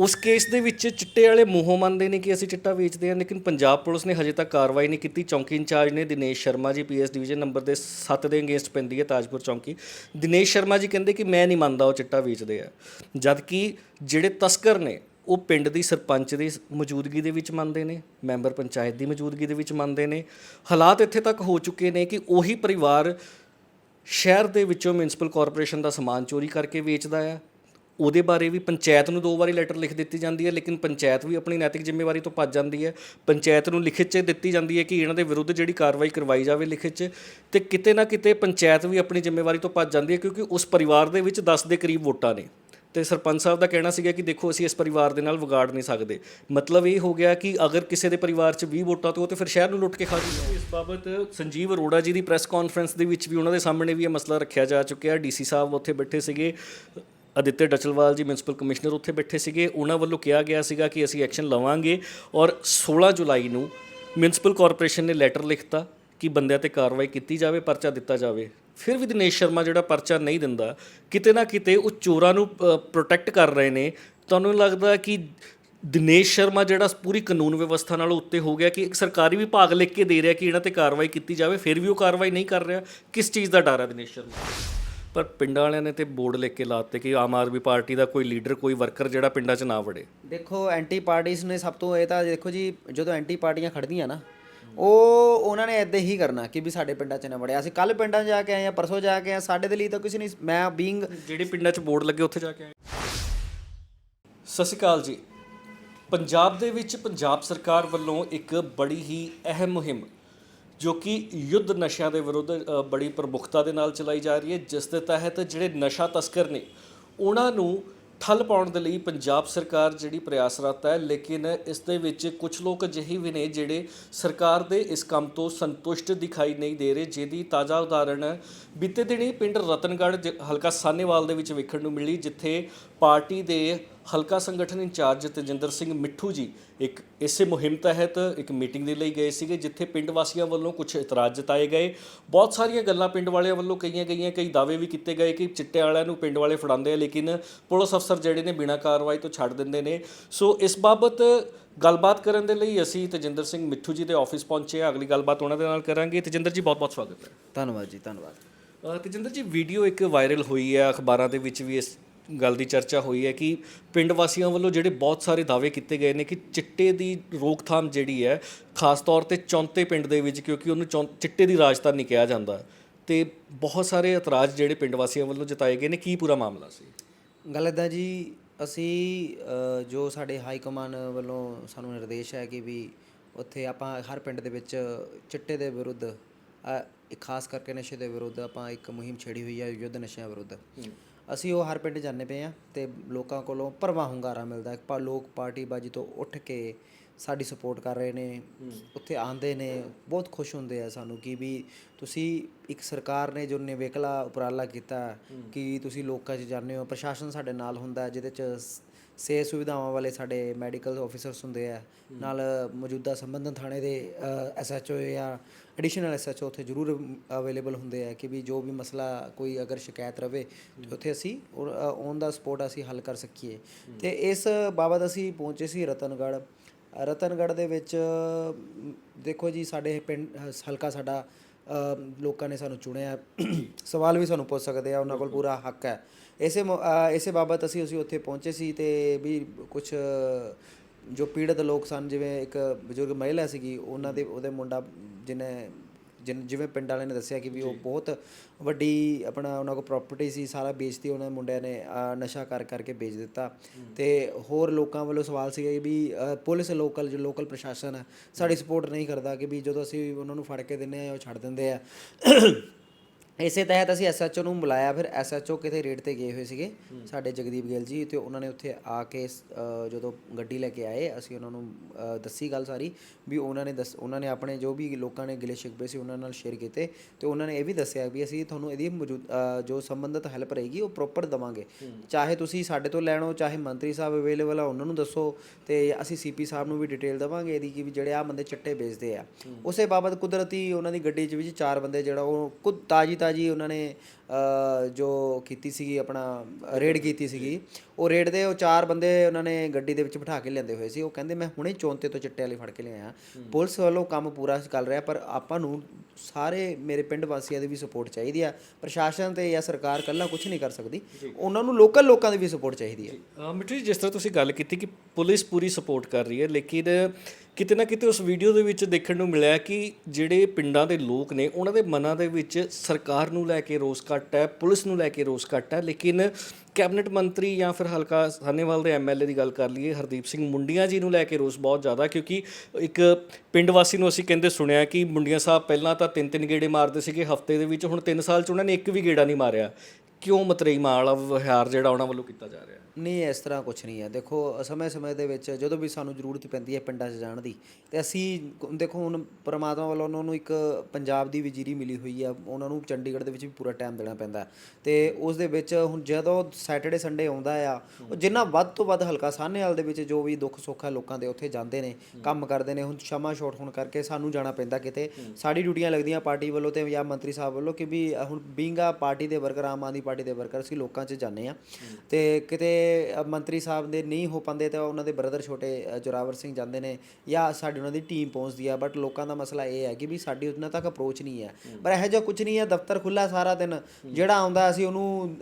ਉਸ ਕੇਸ ਦੇ ਵਿੱਚ ਚਿੱਟੇ ਵਾਲੇ ਮੂੰਹੋਂ ਮੰਨਦੇ ਨੇ ਕਿ ਅਸੀਂ ਚਿੱਟਾ ਵੇਚਦੇ ਹਾਂ, ਲੇਕਿਨ ਪੰਜਾਬ ਪੁਲਿਸ ਨੇ ਹਜੇ ਤੱਕ ਕਾਰਵਾਈ ਨਹੀਂ ਕੀਤੀ। ਚੌਂਕੀ ਇੰਚਾਰਜ ਨੇ Dinesh Sharma ji, PS division number ਦੇ 7 ਦੇ ਅਗੇਂਸਟ ਪੈਂਦੀ ਹੈ ਤਾਜਪੁਰ ਚੌਂਕੀ। ਦਿਨੇਸ਼ ਸ਼ਰਮਾ ਜੀ ਕਹਿੰਦੇ ਕਿ ਮੈਂ ਨਹੀਂ ਮੰਨਦਾ ਉਹ ਚਿੱਟਾ ਵੇਚਦੇ ਆ। ਜਦ ਕਿ ਜਿਹੜੇ ਤਸਕਰ ਨੇ, ਉਹ ਪਿੰਡ ਦੀ ਸਰਪੰਚ ਦੀ ਮੌਜੂਦਗੀ ਦੇ ਵਿੱਚ ਮੰਨਦੇ ਨੇ, ਮੈਂਬਰ ਪੰਚਾਇਤ ਦੀ ਮੌਜੂਦਗੀ ਦੇ ਵਿੱਚ ਮੰਨਦੇ ਨੇ। ਹਾਲਾਤ ਇੱਥੇ ਤੱਕ ਹੋ ਚੁੱਕੇ ਨੇ ਕਿ ਉਹੀ ਪਰਿਵਾਰ ਸ਼ਹਿਰ ਦੇ ਵਿੱਚੋਂ ਮਿਊਨਿਸਪਲ ਕਾਰਪੋਰੇਸ਼ਨ ਦਾ ਸਮਾਨ ਚੋਰੀ ਕਰਕੇ ਵੇਚਦਾ ਆ। ਉਹਦੇ ਬਾਰੇ ਵੀ ਪੰਚਾਇਤ ਨੂੰ ਦੋ ਵਾਰੀ ਲੈਟਰ ਲਿਖ ਦਿੱਤੀ ਜਾਂਦੀ ਹੈ, ਲੇਕਿਨ ਪੰਚਾਇਤ ਵੀ ਆਪਣੀ ਨੈਤਿਕ ਜ਼ਿੰਮੇਵਾਰੀ ਤੋਂ ਭੱਜ ਜਾਂਦੀ ਹੈ। ਪੰਚਾਇਤ ਨੂੰ ਲਿਖਿਤ 'ਚ ਦਿੱਤੀ ਜਾਂਦੀ ਹੈ ਕਿ ਇਹਨਾਂ ਦੇ ਵਿਰੁੱਧ ਜਿਹੜੀ ਕਾਰਵਾਈ ਕਰਵਾਈ ਜਾਵੇ ਲਿਖਿਤ 'ਚ, ਤੇ ਕਿਤੇ ਨਾ ਕਿਤੇ ਪੰਚਾਇਤ ਵੀ ਆਪਣੀ ਜ਼ਿੰਮੇਵਾਰੀ ਤੋਂ ਭੱਜ ਜਾਂਦੀ ਹੈ, ਕਿਉਂਕਿ ਉਸ ਪਰਿਵਾਰ ਦੇ ਵਿੱਚ 10 ਦੇ ਕਰੀਬ ਵੋਟਾਂ ਨੇ। ਤੇ ਸਰਪੰਚ ਸਾਹਿਬ ਦਾ ਕਹਿਣਾ ਸੀਗਾ ਕਿ ਦੇਖੋ, ਅਸੀਂ ਇਸ ਪਰਿਵਾਰ ਦੇ ਨਾਲ ਵਿਗਾੜ ਨਹੀਂ ਸਕਦੇ। ਮਤਲਬ ਇਹ ਹੋ ਗਿਆ ਕਿ ਅਗਰ ਕਿਸੇ ਦੇ ਪਰਿਵਾਰ 'ਚ 20 ਵੋਟਾਂ ਤੋਂ, ਉਹ ਤੇ ਫਿਰ ਸ਼ਹਿਰ ਨੂੰ ਲੁੱਟ ਕੇ ਖਾ ਜੂਗਾ ਇਸ ਬਾਬਤ ਸੰਜੀਵ ਅਰੋੜਾ ਜੀ ਦੀ ਪ੍ਰੈਸ ਕਾਨਫਰੰਸ ਦੇ ਵਿੱਚ ਵੀ ਉਹਨਾਂ ਦੇ ਸਾਹਮਣੇ ਵੀ ਇਹ ਮਸਲਾ ਰੱਖਿਆ ਜਾ ਚੁੱਕਿਆ। ਡੀਸੀ ਸਾਹਿਬ ਉੱਥੇ ਬੈਠੇ ਸੀਗੇ। ਅਦਿੱਤੇ ਡਚਲਵਾਲ ਜੀ ਮਿਊਨਿਸਪਲ ਕਮਿਸ਼ਨਰ ਉੱਥੇ ਬੈਠੇ ਸੀਗੇ। ਉਹਨਾਂ ਵੱਲੋਂ ਕਿਹਾ ਗਿਆ ਸੀਗਾ ਕਿ ਅਸੀਂ ਐਕਸ਼ਨ ਲਵਾਂਗੇ ਔਰ 16 ਜੁਲਾਈ ਨੂੰ ਮਿਊਨਿਸਪਲ ਕਾਰਪੋਰੇਸ਼ਨ ਨੇ ਲੈਟਰ ਲਿਖਤਾ ਕਿ ਬੰਦਿਆਂ ਤੇ ਕਾਰਵਾਈ ਕੀਤੀ ਜਾਵੇ, ਪਰਚਾ ਦਿੱਤਾ ਜਾਵੇ। ਫਿਰ ਵੀ ਦਿਨੇਸ਼ ਸ਼ਰਮਾ ਜਿਹੜਾ ਪਰਚਾ ਨਹੀਂ ਦਿੰਦਾ, ਕਿਤੇ ਨਾ ਕਿਤੇ ਉਹ ਚੋਰਾਂ ਨੂੰ ਪ੍ਰੋਟੈਕਟ ਕਰ ਰਹੇ ਨੇ। ਤੁਹਾਨੂੰ ਲੱਗਦਾ ਕਿ ਦਿਨੇਸ਼ ਸ਼ਰਮਾ ਜਿਹੜਾ ਪੂਰੀ ਕਾਨੂੰਨ ਵਿਵਸਥਾ ਨਾਲ ਉੱਤੇ ਹੋ ਗਿਆ ਕਿ ਇੱਕ ਸਰਕਾਰੀ ਵਿਭਾਗ ਲਿਖ ਕੇ ਦੇ ਰਿਹਾ ਕਿ ਇਹਨਾਂ ਤੇ ਕਾਰਵਾਈ ਕੀਤੀ ਜਾਵੇ, ਫਿਰ ਵੀ ਉਹ ਕਾਰਵਾਈ ਨਹੀਂ ਕਰ ਰਿਹਾ? ਕਿਸ ਚੀਜ਼ ਦਾ ਡਰ ਹੈ ਦਿਨੇਸ਼ ਸ਼ਰਮਾ? ਪਰ ਪਿੰਡਾਂ ਵਾਲਿਆਂ ਨੇ ਤੇ ਬੋਰਡ ਲਿਖ ਕੇ ਲਾਤੇ ਕਿ ਆਮ ਆਦਮੀ ਪਾਰਟੀ ਦਾ ਕੋਈ ਲੀਡਰ ਕੋਈ ਵਰਕਰ ਜਿਹੜਾ ਪਿੰਡਾਂ 'ਚ ਨਾ ਵੜੇ। ਦੇਖੋ ਐਂਟੀ ਪਾਰਟੀਆਂ ਨੇ ਸਭ ਤੋਂ ਇਹ ਤਾਂ ਦੇਖੋ ਜੀ ਜਦੋਂ ਐਂਟੀ ਪਾਰਟੀਆਂ ਖੜਦੀਆਂ ਨਾ ਉਹ ਉਹਨਾਂ ਨੇ ਇਦਾਂ ਹੀ ਕਰਨਾ ਕਿ ਵੀ ਸਾਡੇ ਪਿੰਡਾਂ 'ਚ ਨਾ ਵੜਿਆ। ਅਸੀਂ ਕੱਲ ਪਿੰਡਾਂ 'ਚ ਜਾ ਕੇ ਆਏ ਆ ਪਰਸੋਂ ਜਾ ਕੇ ਆਏ ਸਾਡੇ ਦੇ ਲਈ ਤਾਂ ਕਿਸੇ ਨਹੀਂ ਮੈਂ ਬੀਇੰਗ ਜਿਹੜੇ ਪਿੰਡਾਂ 'ਚ ਬੋਰਡ ਲੱਗੇ ਉੱਥੇ ਜਾ ਕੇ ਆਏ ਸਤਿ ਸ਼੍ਰੀ ਅਕਾਲ ਜੀ। ਪੰਜਾਬ ਦੇ ਵਿੱਚ ਪੰਜਾਬ ਸਰਕਾਰ ਵੱਲੋਂ ਇੱਕ ਬੜੀ ਹੀ ਅਹਿਮ ਮੁਹਿੰਮ ਜੋ ਕਿ ਯੁੱਧ ਨਸ਼ਿਆਂ ਦੇ ਵਿਰੁੱਧ ਬੜੀ ਪ੍ਰਮੁਖਤਾ ਦੇ ਨਾਲ ਚਲਾਈ ਜਾ ਰਹੀ ਹੈ, ਜਿਸ ਦੇ ਤਹਿਤ ਜਿਹੜੇ ਨਸ਼ਾ ਤਸਕਰ ਨੇ, ਉਹਨਾਂ ਨੂੰ ਠੱਲ ਪਾਉਣ ਦੇ ਲਈ ਪੰਜਾਬ ਸਰਕਾਰ ਜਿਹੜੀ ਪ੍ਰਯਾਸਰਤ ਹੈ, ਲੇਕਿਨ ਇਸ ਦੇ ਵਿੱਚ ਕੁਝ ਲੋਕ ਅਜਿਹੇ ਵੀ ਨੇ ਜਿਹੜੇ ਸਰਕਾਰ ਦੇ ਇਸ ਕੰਮ ਤੋਂ ਸੰਤੁਸ਼ਟ ਦਿਖਾਈ ਨਹੀਂ ਦੇ ਰਹੇ, ਜਿਹਦੀ ਤਾਜ਼ਾ ਉਦਾਹਰਣ ਬੀਤੇ ਦਿਨੀ ਪਿੰਡ ਰਤਨਗੜ੍ਹ, ਜ- ਹਲਕਾ ਸਾਨੇਵਾਲ ਦੇ ਵਿੱਚ ਵੇਖਣ ਨੂੰ ਮਿਲੀ, ਜਿੱਥੇ ਪਾਰਟੀ ਦੇ ਹਲਕਾ ਸੰਗਠਨ ਇੰਚਾਰਜ ਤੇਜਿੰਦਰ ਸਿੰਘ ਮਿੱਠੂ ਜੀ ਇੱਕ ਇਸੇ ਮੁਹਿੰਮ ਤਹਿਤ ਇੱਕ ਮੀਟਿੰਗ ਦੇ ਲਈ ਗਏ ਸੀਗੇ ਜਿੱਥੇ ਪਿੰਡ ਵਾਸੀਆਂ ਵੱਲੋਂ ਕੁਝ ਇਤਰਾਜ਼ ਜਤਾਏ ਗਏ। ਬਹੁਤ ਸਾਰੀਆਂ ਗੱਲਾਂ ਪਿੰਡ ਵਾਲਿਆਂ ਵੱਲੋਂ ਕਹੀਆਂ ਗਈਆਂ ਕਈ ਦਾਅਵੇ ਵੀ ਕੀਤੇ ਗਏ ਕਿ ਚਿੱਟੇ ਵਾਲਿਆਂ ਨੂੰ ਪਿੰਡ ਵਾਲੇ ਫੜਾਉਂਦੇ ਆ ਲੇਕਿਨ ਪੁਲਿਸ ਅਫਸਰ ਜਿਹੜੇ ਨੇ ਬਿਨਾਂ ਕਾਰਵਾਈ ਤੋਂ ਛੱਡ ਦਿੰਦੇ ਨੇ। ਸੋ ਇਸ ਬਾਬਤ ਗੱਲਬਾਤ ਕਰਨ ਦੇ ਲਈ ਅਸੀਂ ਤੇਜਿੰਦਰ ਸਿੰਘ ਮਿੱਠੂ ਜੀ ਦੇ ਆਫਿਸ ਪਹੁੰਚੇ ਹਾਂ। ਅਗਲੀ ਗੱਲਬਾਤ ਉਹਨਾਂ ਦੇ ਨਾਲ ਕਰਾਂਗੇ। ਤੇਜਿੰਦਰ ਜੀ ਬਹੁਤ ਬਹੁਤ ਸਵਾਗਤ ਹੈ। ਧੰਨਵਾਦ ਜੀ ਧੰਨਵਾਦ। ਤੇਜਿੰਦਰ ਜੀ ਵੀਡੀਓ ਇੱਕ ਵਾਇਰਲ ਹੋਈ ਹੈ ਅਖਬਾਰਾਂ ਦੇ ਵਿੱਚ ਵੀ ਇਸ ਗੱਲ ਦੀ ਚਰਚਾ ਹੋਈ ਹੈ ਕਿ ਪਿੰਡ ਵਾਸੀਆਂ ਵੱਲੋਂ ਜਿਹੜੇ ਬਹੁਤ ਸਾਰੇ ਦਾਅਵੇ ਕੀਤੇ ਗਏ ਨੇ ਕਿ ਚਿੱਟੇ ਦੀ ਰੋਕਥਾਮ ਜਿਹੜੀ ਹੈ ਖਾਸ ਤੌਰ ਤੇ ਚੌਂਤੇ ਪਿੰਡ ਦੇ ਵਿੱਚ ਕਿਉਂਕਿ ਉਹਨੂੰ ਚਿੱਟੇ ਦੀ ਰਾਜਧਾਨੀ ਕਿਹਾ ਜਾਂਦਾ ਤੇ ਬਹੁਤ ਸਾਰੇ ਇਤਰਾਜ਼ ਜਿਹੜੇ ਪਿੰਡ ਵਾਸੀਆਂ ਵੱਲੋਂ ਜਤਾਏ ਗਏ ਨੇ ਕੀ ਪੂਰਾ ਮਾਮਲਾ ਸੀ? ਗੱਲ ਇੱਦਾਂ ਜੀ ਅਸੀਂ ਜੋ ਸਾਡੇ ਹਾਈ ਕਮਾਨ ਵੱਲੋਂ ਸਾਨੂੰ ਨਿਰਦੇਸ਼ ਹੈ ਕਿ ਵੀ ਉੱਥੇ ਆਪਾਂ ਹਰ ਪਿੰਡ ਦੇ ਵਿੱਚ ਚਿੱਟੇ ਦੇ ਵਿਰੁੱਧ ਖਾਸ ਕਰਕੇ ਨਸ਼ੇ ਦੇ ਵਿਰੁੱਧ ਆਪਾਂ ਇੱਕ ਮੁਹਿੰਮ ਛੇੜੀ ਹੋਈ ਹੈ ਯੁੱਧ ਨਸ਼ਿਆਂ ਵਿਰੁੱਧ। ਅਸੀਂ ਉਹ ਹਰ ਪਿੰਡ ਜਾਂਦੇ ਪਏ ਆ ਤੇ ਲੋਕਾਂ ਕੋਲੋਂ ਭਰਵਾਂ ਹੁੰਗਾਰਾ ਮਿਲਦਾ। ਹੈ ਲੋਕ ਪਾਰਟੀ ਬਾਜੀ ਤੋਂ ਉੱਠ ਕੇ ਸਾਡੀ ਸਪੋਰਟ ਕਰ ਰਹੇ ਨੇ ਉੱਥੇ ਆਂਦੇ ਨੇ ਬਹੁਤ ਖੁਸ਼ ਹੁੰਦੇ ਆ ਸਾਨੂੰ ਕਿ ਵੀ ਤੁਸੀਂ ਇੱਕ ਸਰਕਾਰ ਨੇ ਜੋ ਨਿਵੇਕਲਾ ਉਪਰਾਲਾ ਕੀਤਾ ਕਿ ਤੁਸੀਂ ਲੋਕਾਂ 'ਚ ਜਾਂਦੇ ਹੋ ਪ੍ਰਸ਼ਾਸਨ ਸਾਡੇ ਨਾਲ ਹੁੰਦਾ ਜਿਹਦੇ 'ਚ ਸਿਹਤ ਸੁਵਿਧਾਵਾਂ ਵਾਲੇ ਸਾਡੇ ਮੈਡੀਕਲ ਆਫੀਸਰਸ ਹੁੰਦੇ ਆ ਨਾਲ ਮੌਜੂਦਾ ਸੰਬੰਧਤ ਥਾਣੇ ਦੇ ਐਸਐਚਓ ਜਾਂ ਐਡੀਸ਼ਨਲ ਐਸਐਚਓ ਉੱਥੇ ਜ਼ਰੂਰ ਅਵੇਲੇਬਲ ਹੁੰਦੇ ਆ ਕਿ ਵੀ ਜੋ ਵੀ ਮਸਲਾ ਕੋਈ ਅਗਰ ਸ਼ਿਕਾਇਤ ਰਵੇ ਤੇ ਉੱਥੇ ਅਸੀਂ ਔਨ ਦਾ ਸਪੋਰਟ ਅਸੀਂ ਹੱਲ ਕਰ ਸਕੀਏ। ਤੇ ਇਸ ਬਾਬਤ ਅਸੀਂ ਪਹੁੰਚੇ ਸੀ ਰਤਨਗੜ੍ਹ। ਰਤਨਗੜ੍ਹ ਦੇ ਵਿੱਚ ਦੇਖੋ ਜੀ ਸਾਡੇ ਪਿੰਡ ਹਲਕਾ ਸਾਡਾ ਲੋਕਾਂ ਨੇ ਸਾਨੂੰ ਚੁਣਿਆ। ਸਵਾਲ ਵੀ ਸਾਨੂੰ ਪੁੱਛ ਸਕਦੇ ਆ ਉਹਨਾਂ ਕੋਲ ਪੂਰਾ ਹੱਕ ਹੈ। ਇਸੇ ਮੌ- ਅ, ਇਸੇ ਬਾਬਤ ਅਸੀਂ ਅਸੀਂ ਉੱਥੇ ਪਹੁੰਚੇ ਸੀ ਤੇ ਵੀ ਕੁਝ ਜੋ ਪੀੜਤ ਲੋਕ ਸਨ ਜਿਵੇਂ ਇੱਕ ਬਜ਼ੁਰਗ ਮਹਿਲਾ ਸੀਗੀ ਉਹਨਾਂ ਦੇ ਉਹਦੇ ਮੁੰਡਾ ਜਿਹਨੇ ਜਿਨ- ਜਿਵੇਂ ਪਿੰਡ ਵਾਲਿਆਂ ਨੇ ਦੱਸਿਆ ਕਿ ਵੀ ਉਹ ਬਹੁਤ ਵੱਡੀ ਆਪਣਾ ਉਹਨਾਂ ਕੋਲ ਪ੍ਰਾਪਰਟੀ ਸੀ ਸਾਰਾ ਵੇਚਤੀ ਉਹਨਾਂ ਮੁੰਡਿਆਂ ਨੇ ਨਸ਼ਾ ਕਰ ਕਰਕੇ ਵੇਚ ਦਿੱਤਾ। ਤੇ ਹੋਰ ਲੋਕਾਂ ਵੱਲੋਂ ਸਵਾਲ ਸੀਗਾ ਕਿ ਵੀ ਪੁਲਿਸ ਲੋਕਲ ਜੋ ਲੋਕਲ ਪ੍ਰਸ਼ਾਸਨ ਹੈ ਸਾਡੀ ਸਪੋਰਟ ਨਹੀਂ ਕਰਦਾ ਕਿ ਵੀ ਜਦੋਂ ਅਸੀਂ ਉਹਨਾਂ ਨੂੰ ਫੜ ਕੇ ਦਿੰਦੇ ਆ ਉਹ ਛੱਡ ਦਿੰਦੇ ਆ ਇਸੇ ਤਹਿਤ ਅਸੀਂ ਐਸਐਚਓ ਨੂੰ ਬੁਲਾਇਆ ਫਿਰ ਐਸਐਚਓ ਕਿਤੇ ਰੇਡ ਤੇ ਗਏ ਹੋਏ ਸੀਗੇ ਸਾਡੇ ਜਗਦੀਪ ਗਿੱਲ ਜੀ ਤੇ ਉਹਨਾਂ ਨੇ ਉੱਥੇ ਆ ਕੇ ਅ, ਜਦੋਂ ਗੱਡੀ ਲੈ ਕੇ ਆਏ ਅਸੀਂ ਉਹਨਾਂ ਨੂੰ ਅ, ਦੱਸੀ ਗੱਲ ਸਾਰੀ ਵੀ ਉਹਨਾਂ ਨੇ ਦੱਸ ਉਹਨਾਂ ਨੇ ਆਪਣੇ ਜੋ ਵੀ ਲੋਕਾਂ ਨੇ ਗਿਲੇ ਸ਼ਿਕਵੇ ਸੀ ਉਹਨਾਂ ਨਾਲ ਸ਼ੇਅਰ ਕੀਤੇ ਤੇ ਉਹਨਾਂ ਨੇ ਇਹ ਵੀ ਦੱਸਿਆ ਵੀ ਅਸੀਂ ਤੁਹਾਨੂੰ ਇਹਦੀ ਮੌਜੂਦ ਅ, ਜੋ ਸੰਬੰਧਿਤ ਹੈਲਪ ਰਹੇਗੀ ਉਹ ਪ੍ਰੋਪਰ ਦਵਾਂਗੇ। ਚਾਹੇ ਤੁਸੀਂ ਸਾਡੇ ਤੋਂ ਲੈਣੋ ਚਾਹੇ ਮੰਤਰੀ ਸਾਹਿਬ ਅਵੇਲੇਬਲ ਆ ਉਹਨਾਂ ਨੂੰ ਦੱਸੋ ਤੇ ਅਸੀਂ ਸੀਪੀ ਸਾਹਿਬ ਨੂੰ ਵੀ ਡਿਟੇਲ ਦਵਾਂਗੇ ਇਹਦੀ ਕਿ ਵੀ ਜਿਹੜੇ ਆ ਬੰਦੇ ਚਿੱਟੇ ਵੇਚਦੇ ਆ। ਉਸੇ ਬਾਬਤ ਕੁਦਰਤੀ ਉਹਨਾਂ ਦੀ ਗੱਡੀ 'ਚ ਵਿੱਚ ਚਾਰ ਬੰਦੇ ਜਿਹੜਾ ਉਹ ਕੁਦ ਤਾਜੀ ਤਾਜੀ ਉਹਨਾਂ ਨੇ ਜੋ ਕੀਤੀ ਸੀਗੀ ਆਪਣਾ ਰੇਡ ਕੀਤੀ ਸੀਗੀ ਉਹ ਰੇਡ ਦੇ ਉਹ ਚਾਰ ਬੰਦੇ ਉਹਨਾਂ ਨੇ ਗੱਡੀ ਦੇ ਵਿੱਚ ਬਿਠਾ ਕੇ ਲਿਆਂਦੇ ਹੋਏ ਸੀ। ਉਹ ਕਹਿੰਦੇ ਮੈਂ ਹੁਣੇ ਚੌਂਤੇ ਤੋਂ ਚਿੱਟੇ ਵਾਲੇ ਫੜ ਕੇ ਲਿਆਇਆ। ਪੁਲਿਸ ਵੱਲੋਂ ਕੰਮ ਪੂਰਾ ਚੱਲ ਰਿਹਾ ਪਰ ਆਪਾਂ ਨੂੰ ਸਾਰੇ ਮੇਰੇ ਪਿੰਡ ਵਾਸੀਆਂ ਦੀ ਵੀ ਸਪੋਰਟ ਚਾਹੀਦੀ ਆ। ਪ੍ਰਸ਼ਾਸਨ ਤੇ ਜਾਂ ਸਰਕਾਰ ਕੱਲਾ ਕੁਝ ਨਹੀਂ ਕਰ ਸਕਦੀ। ਉਹਨਾਂ ਨੂੰ ਲੋਕਲ ਲੋਕਾਂ ਦੀ ਵੀ ਸਪੋਰਟ ਚਾਹੀਦੀ ਹੈ ਮਿੱਠੂ ਜੀ ਜਿਸ ਤਰ੍ਹਾਂ ਤੁਸੀਂ ਗੱਲ ਕੀਤੀ ਕਿ ਪੁਲਿਸ ਪੂਰੀ ਸਪੋਰਟ ਕਰ ਰਹੀ ਹੈ ਲੇਕਿਨ ਕਿਤੇ ਨਾ ਕਿਤੇ ਉਸ ਵੀਡੀਓ ਦੇ ਵਿੱਚ ਦੇਖਣ ਨੂੰ ਮਿਲਿਆ ਕਿ ਜਿਹੜੇ ਪਿੰਡਾਂ ਦੇ ਲੋਕ ਨੇ, ਉਹਨਾਂ ਦੇ ਮਨਾਂ ਦੇ ਵਿੱਚ ਸਰਕਾਰ ਨੂੰ ਲੈ ਕੇ ਰੋਸ ਘੱਟ ਹੈ, ਪੁਲਿਸ ਨੂੰ ਲੈ ਕੇ ਰੋਸ ਘੱਟ ਹੈ, ਲੇਕਿਨ ਕੈਬਨਿਟ ਮੰਤਰੀ ਜਾਂ ਫਿਰ ਹਲਕਾ ਸਾਨੇਵਾਲ ਦੇ ਐਮਐਲਏ ਦੀ ਗੱਲ ਕਰ ਲਈਏ, ਹਰਦੀਪ ਸਿੰਘ ਮੁੰਡੀਆਂ ਜੀ ਨੂੰ ਲੈ ਕੇ ਰੋਸ ਬਹੁਤ ਜ਼ਿਆਦਾ, ਕਿਉਂਕਿ ਇੱਕ ਪਿੰਡ ਵਾਸੀ ਨੂੰ ਅਸੀਂ ਕਹਿੰਦੇ ਸੁਣਿਆ ਕਿ ਮੁੰਡੀਆਂ ਸਾਹਿਬ ਪਹਿਲਾਂ ਤਾਂ ਤਿੰਨ ਤਿੰਨ ਗੇੜੇ ਮਾਰਦੇ ਸੀਗੇ, ਹਫ਼ਤੇ ਦੇ ਵਿੱਚ ਹੁਣ 3 ਸਾਲ ਚ ਉਹਨਾਂ ਨੇ ਇੱਕ ਵੀ ਗੇੜਾ ਨਹੀਂ ਮਾਰਿਆ। ਕਿਉਂ ਮਤਰੇਈ ਮਾਲ ਵਾਲਾ ਵਿਹਾਰ ਜਿਹੜਾ ਉਹਨਾਂ ਵੱਲੋਂ ਕੀਤਾ ਜਾ ਰਿਹਾ? ਨਹੀਂ, ਇਸ ਤਰ੍ਹਾਂ ਕੁਝ ਨਹੀਂ ਹੈ। ਦੇਖੋ, ਸਮੇਂ-ਸਮੇਂ ਦੇ ਵਿੱਚ ਜਦੋਂ ਵੀ ਸਾਨੂੰ ਜ਼ਰੂਰਤ ਪੈਂਦੀ ਹੈ ਪਿੰਡਾਂ 'ਚ ਜਾਣ ਦੀ, ਤੇ ਅਸੀਂ ਦੇਖੋ, ਹੁਣ ਪਰਮਾਤਮਾ ਵੱਲੋਂ ਉਹਨਾਂ ਨੂੰ ਇੱਕ ਪੰਜਾਬ ਦੀ ਵਜ਼ੀਰੀ ਮਿਲੀ ਹੋਈ ਆ, ਉਹਨਾਂ ਨੂੰ ਚੰਡੀਗੜ੍ਹ ਦੇ ਵਿੱਚ ਵੀ ਪੂਰਾ ਟਾਈਮ ਦੇਣਾ ਪੈਂਦਾ। ਤੇ ਉਸ ਦੇ ਵਿੱਚ ਹੁਣ ਜਦੋਂ ਸੈਟਰਡੇ ਸੰਡੇ ਆਉਂਦਾ ਆ, ਉਹ ਜਿੰਨਾ ਵੱਧ ਤੋਂ ਵੱਧ ਹਲਕਾ ਸਾਹਨੇਵਾਲ ਦੇ ਵਿੱਚ ਜੋ ਵੀ ਦੁੱਖ, ਸੁੱਖ ਹੈ ਲੋਕਾਂ ਦੇ ਉੱਥੇ ਜਾਂਦੇ ਨੇ, ਕੰਮ ਕਰਦੇ ਨੇ, ਹੁਣ ਸ਼ਮਾ ਸ਼ੋਟ ਹੋਣ ਕਰਕੇ ਸਾਨੂੰ ਜਾਣਾ ਪੈਂਦਾ ਕਿਤੇ। ਸਾਡੀ ਡਿਊਟੀਆਂ ਲੱਗਦੀਆਂ ਪਾਰਟੀ ਵੱਲੋਂ ਤੇ ਜਾਂ ਮੰਤਰੀ ਸਾਹਿਬ ਵੱਲੋਂ ਕਿ ਵੀ ਹੁਣ ਬੀਂਗਾ ਪਾਰਟੀ ਦੇ ਵਰਕਰ, ਆਮ ਆਦਮੀ ਪਾਰਟੀ ਦੇ ਵਰਕਰ ਅਸੀਂ ਲੋਕਾਂ 'ਚ ਜਾਂਦੇ ਆ ਤੇ ਕਿਤੇ ਮੰਤਰੀ ਸਾਹਿਬ ਦੇ ਨਹੀਂ ਹੋ ਪਾਉਂਦੇ ਤਾਂ ਉਹਨਾਂ ਦੇ ਬ੍ਰਦਰ ਛੋਟੇ ਜੋਰਾਵਰ ਸਿੰਘ ਜਾਂਦੇ ਨੇ ਜਾਂ ਸਾਡੀ ਉਹਨਾਂ ਦੀ ਟੀਮ ਪਹੁੰਚਦੀ ਆ ਬਟ ਲੋਕਾਂ ਦਾ ਮਸਲਾ ਇਹ ਹੈ ਕਿ ਵੀ ਸਾਡੀ ਉਹਨਾਂ ਤੱਕ ਅਪਰੋਚ ਨਹੀਂ ਹੈ। ਪਰ ਇਹੋ ਜਿਹਾ ਕੁਝ ਨਹੀਂ ਹੈ ਦਫ਼ਤਰ ਖੁੱਲਾ ਸਾਰਾ ਦਿਨ ਜਿਹੜਾ ਆਉਂਦਾ ਅਸੀਂ ਉਹਨੂੰ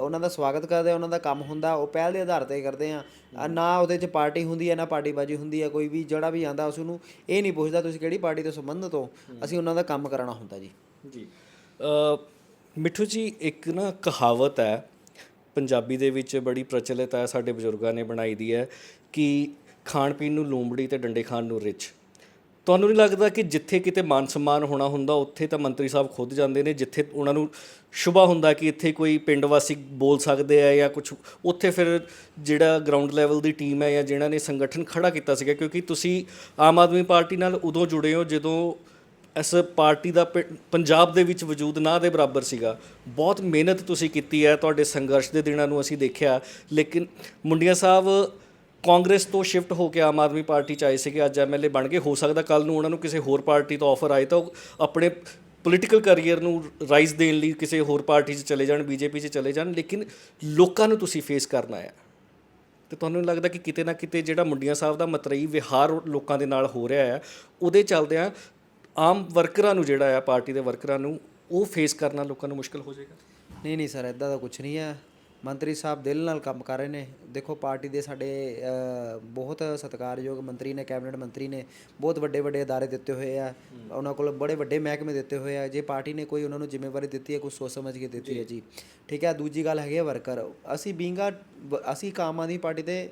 ਉਹਨਾਂ ਦਾ ਸਵਾਗਤ ਕਰਦੇ ਆ ਉਹਨਾਂ ਦਾ ਕੰਮ ਹੁੰਦਾ ਉਹ ਪਹਿਲ ਦੇ ਆਧਾਰ ਤੇ ਕਰਦੇ ਆ ਨਾ ਉਹਦੇ 'ਚ ਪਾਰਟੀ ਹੁੰਦੀ ਹੈ ਨਾ ਪਾਰਟੀਬਾਜੀ ਹੁੰਦੀ ਹੈ ਕੋਈ ਵੀ ਜਿਹੜਾ ਵੀ ਆਂਦਾ ਉਸ ਨੂੰ ਇਹ ਨਹੀਂ ਪੁੱਛਦਾ ਤੁਸੀਂ ਕਿਹੜੀ ਪਾਰਟੀ ਤੋਂ ਸੰਬੰਧਿਤ ਹੋ ਅਸੀਂ ਉਹਨਾਂ ਦਾ ਕੰਮ ਕਰਾਉਣਾ ਹੁੰਦਾ ਜੀ। ਜੀ। ਮਿੱਠੂ ਜੀ ਇੱਕ ਨਾ ਕਹਾਵਤ ਹੈ ਪੰਜਾਬੀ ਦੇ ਵਿੱਚ ਬੜੀ ਪ੍ਰਚਲਿਤ ਹੈ ਸਾਡੇ ਬਜ਼ੁਰਗਾਂ ਨੇ ਬਣਾਈ ਦੀ ਹੈ ਕਿ ਖਾਣ ਪੀਣ ਨੂੰ ਲੂੰਬੜੀ ਤੇ ਡੰਡੇ ਖਾਣ ਨੂੰ ਰਿਚ ਤੁਹਾਨੂੰ ਨਹੀਂ ਲੱਗਦਾ ਕਿ ਜਿੱਥੇ ਕਿਤੇ ਮਾਨ ਸਨਮਾਨ ਹੋਣਾ ਹੁੰਦਾ, ਉੱਥੇ ਤਾਂ ਮੰਤਰੀ ਸਾਹਿਬ ਖੁਦ ਜਾਂਦੇ ਨੇ, ਜਿੱਥੇ ਉਹਨਾਂ ਨੂੰ ਸ਼ੁਭਾ ਹੁੰਦਾ ਕਿ ਇੱਥੇ ਕੋਈ ਪਿੰਡ ਵਾਸੀ ਬੋਲ ਸਕਦੇ ਆ ਜਾਂ ਕੁਝ ਉੱਥੇ ਫਿਰ ਜਿਹੜਾ ਗਰਾਊਂਡ ਲੈਵਲ ਦੀ ਟੀਮ ਹੈ ਜਾਂ ਜਿਨ੍ਹਾਂ ਨੇ ਸੰਗਠਨ ਖੜਾ ਕੀਤਾ ਸੀਗਾ, ਕਿਉਂਕਿ ਤੁਸੀਂ ਆਮ ਆਦਮੀ ਪਾਰਟੀ ਨਾਲ ਉਦੋਂ ਜੁੜੇ ਹੋ ਜਦੋਂ ਇਸ ਪਾਰਟੀ ਦਾ ਪ, ਪੰਜਾਬ ਦੇ ਵਿੱਚ ਵਜੂਦ ਨਾ ਦੇ ਬਰਾਬਰ ਸੀਗਾ। ਬਹੁਤ ਮਿਹਨਤ ਤੁਸੀਂ ਕੀਤੀ ਹੈ, ਤੁਹਾਡੇ ਸੰਘਰਸ਼ ਦੇ ਦਿਨਾਂ ਨੂੰ ਅਸੀਂ ਦੇਖਿਆ। ਲੇਕਿਨ ਮੁੰਡਿਆ ਸਾਹਿਬ, ਕਾਂਗਰਸ ਤੋਂ ਸ਼ਿਫਟ ਹੋ ਕੇ ਆਮ ਆਦਮੀ ਪਾਰਟੀ ਚ ਆਏ ਸੀਗੇ, ਅੱਜ ਐਮਐਲਏ ਬਣ ਗਏ। ਹੋ ਸਕਦਾ ਕੱਲ ਨੂੰ ਉਹਨਾਂ ਨੂੰ ਕਿਸੇ ਹੋਰ ਪਾਰਟੀ ਤੋਂ ਆਫਰ ਆਏ ਤਾਂ ਉਹ ਆਪਣੇ ਪੋਲੀਟੀਕਲ ਕੈਰੀਅਰ ਨੂੰ ਰਾਈਜ਼ ਦੇਣ ਲਈ ਕਿਸੇ ਹੋਰ ਪਾਰਟੀ 'ਚ ਚਲੇ ਜਾਣ, ਬੀਜੇਪੀ 'ਚ ਚਲੇ ਜਾਣ। ਲੇਕਿਨ ਲੋਕਾਂ ਨੂੰ ਤੁਸੀਂ ਫੇਸ ਕਰਨਾ ਹੈ। ਤੇ ਤੁਹਾਨੂੰ ਨਹੀਂ ਲੱਗਦਾ ਕਿ ਕਿਤੇ ਨਾ ਕਿਤੇ ਜਿਹੜਾ ਮੁੰਡੀਆਂ ਸਾਹਿਬ ਦਾ ਮਤਰਈ ਵਿਹਾਰ ਲੋਕਾਂ ਦੇ ਨਾਲ ਹੋ ਰਿਹਾ ਹੈ, ਉਹਦੇ ਚੱਲਦਿਆਂ ਆਮ ਵਰਕਰਾਂ ਨੂੰ ਜਿਹੜਾ ਆ ਪਾਰਟੀ ਦੇ ਵਰਕਰਾਂ ਨੂੰ ਉਹ ਫੇਸ ਕਰਨਾ ਲੋਕਾਂ ਨੂੰ ਮੁਸ਼ਕਲ ਹੋ ਜਾਏਗਾ? ਨਹੀਂ ਨਹੀਂ ਸਰ ਇਦਾਂ ਦਾ ਕੁਝ ਨਹੀਂ ਹੈ ਮੰਤਰੀ ਸਾਹਿਬ ਦਿਲ ਨਾਲ ਕੰਮ ਕਰ ਰਹੇ ਨੇ। ਦੇਖੋ ਪਾਰਟੀ ਦੇ ਸਾਡੇ ਬਹੁਤ ਸਤਿਕਾਰਯੋਗ ਮੰਤਰੀ ਨੇ ਕੈਬਨਿਟ ਮੰਤਰੀ ਨੇ ਬਹੁਤ ਵੱਡੇ ਵੱਡੇ ਅਦਾਰੇ ਦਿੱਤੇ ਹੋਏ ਆ। ਉਹਨਾਂ ਕੋਲ ਬੜੇ ਵੱਡੇ ਮਹਿਕਮੇ ਦਿੱਤੇ ਹੋਏ ਆ। ਜੇ ਪਾਰਟੀ ਨੇ ਕੋਈ ਉਹਨਾਂ ਨੂੰ ਜ਼ਿੰਮੇਵਾਰੀ ਦਿੱਤੀ ਹੈ ਕੁਝ ਸੋਚ ਸਮਝ ਕੇ ਦਿੱਤੀ ਹੈ ਜੀ। ਠੀਕ ਹੈ ਦੂਜੀ ਗੱਲ ਹੈਗੀ ਹੈ ਵਰਕਰ ਅਸੀਂ ਬੀਂਗਾ ਅਸੀਂ ਕਾਮ ਆਦਮੀ ਪਾਰਟੀ ਦੇ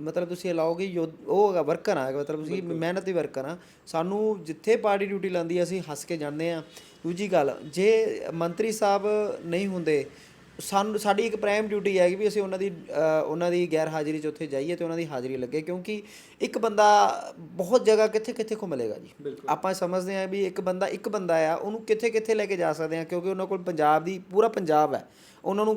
ਮਤਲਬ ਤੁਸੀਂ ਇਹ ਲਾਓਗੇ ਯੋਧ- ਉਹ ਹੈਗਾ ਵਰਕਰ ਆ ਮਤਲਬ ਤੁਸੀਂ ਮਿਹਨਤੀ ਵਰਕਰ ਆ। ਸਾਨੂੰ ਜਿੱਥੇ ਪਾਰਟੀ ਡਿਊਟੀ ਲਾਂਦੀ ਅਸੀਂ ਹੱਸ ਕੇ ਜਾਂਦੇ ਆ। ਦੂਜੀ ਗੱਲ ਜੇ ਮੰਤਰੀ ਸਾਹਿਬ ਨਹੀਂ ਹੁੰਦੇ ਸਾਨੂੰ ਸਾਡੀ ਇੱਕ ਪ੍ਰਾਈਮ ਡਿਊਟੀ ਹੈ ਕਿ ਵੀ ਅਸੀਂ ਉਹਨਾਂ ਦੀ ਉਹਨਾਂ ਦੀ ਗੈਰ ਹਾਜ਼ਰੀ 'ਚ ਉੱਥੇ ਜਾਈਏ ਤੇ ਉਹਨਾਂ ਦੀ ਹਾਜ਼ਰੀ ਲੱਗੇ ਕਿਉਂਕਿ ਇੱਕ ਬੰਦਾ ਬਹੁਤ ਜਗ੍ਹਾ ਕਿੱਥੇ ਕਿੱਥੇ ਘੁੰਮਲੇਗਾ ਜੀ। ਆਪਾਂ ਸਮਝਦੇ ਹਾਂ ਵੀ ਇੱਕ ਬੰਦਾ ਇੱਕ ਬੰਦਾ ਆ ਉਹਨੂੰ ਕਿੱਥੇ ਕਿੱਥੇ ਲੈ ਕੇ ਜਾ ਸਕਦੇ ਆ ਕਿਉਂਕਿ ਉਹਨਾਂ ਕੋਲ ਪੰਜਾਬ ਦੀ ਪੂਰਾ ਪੰਜਾਬ ਹੈ। ਉਹਨਾਂ ਨੂੰ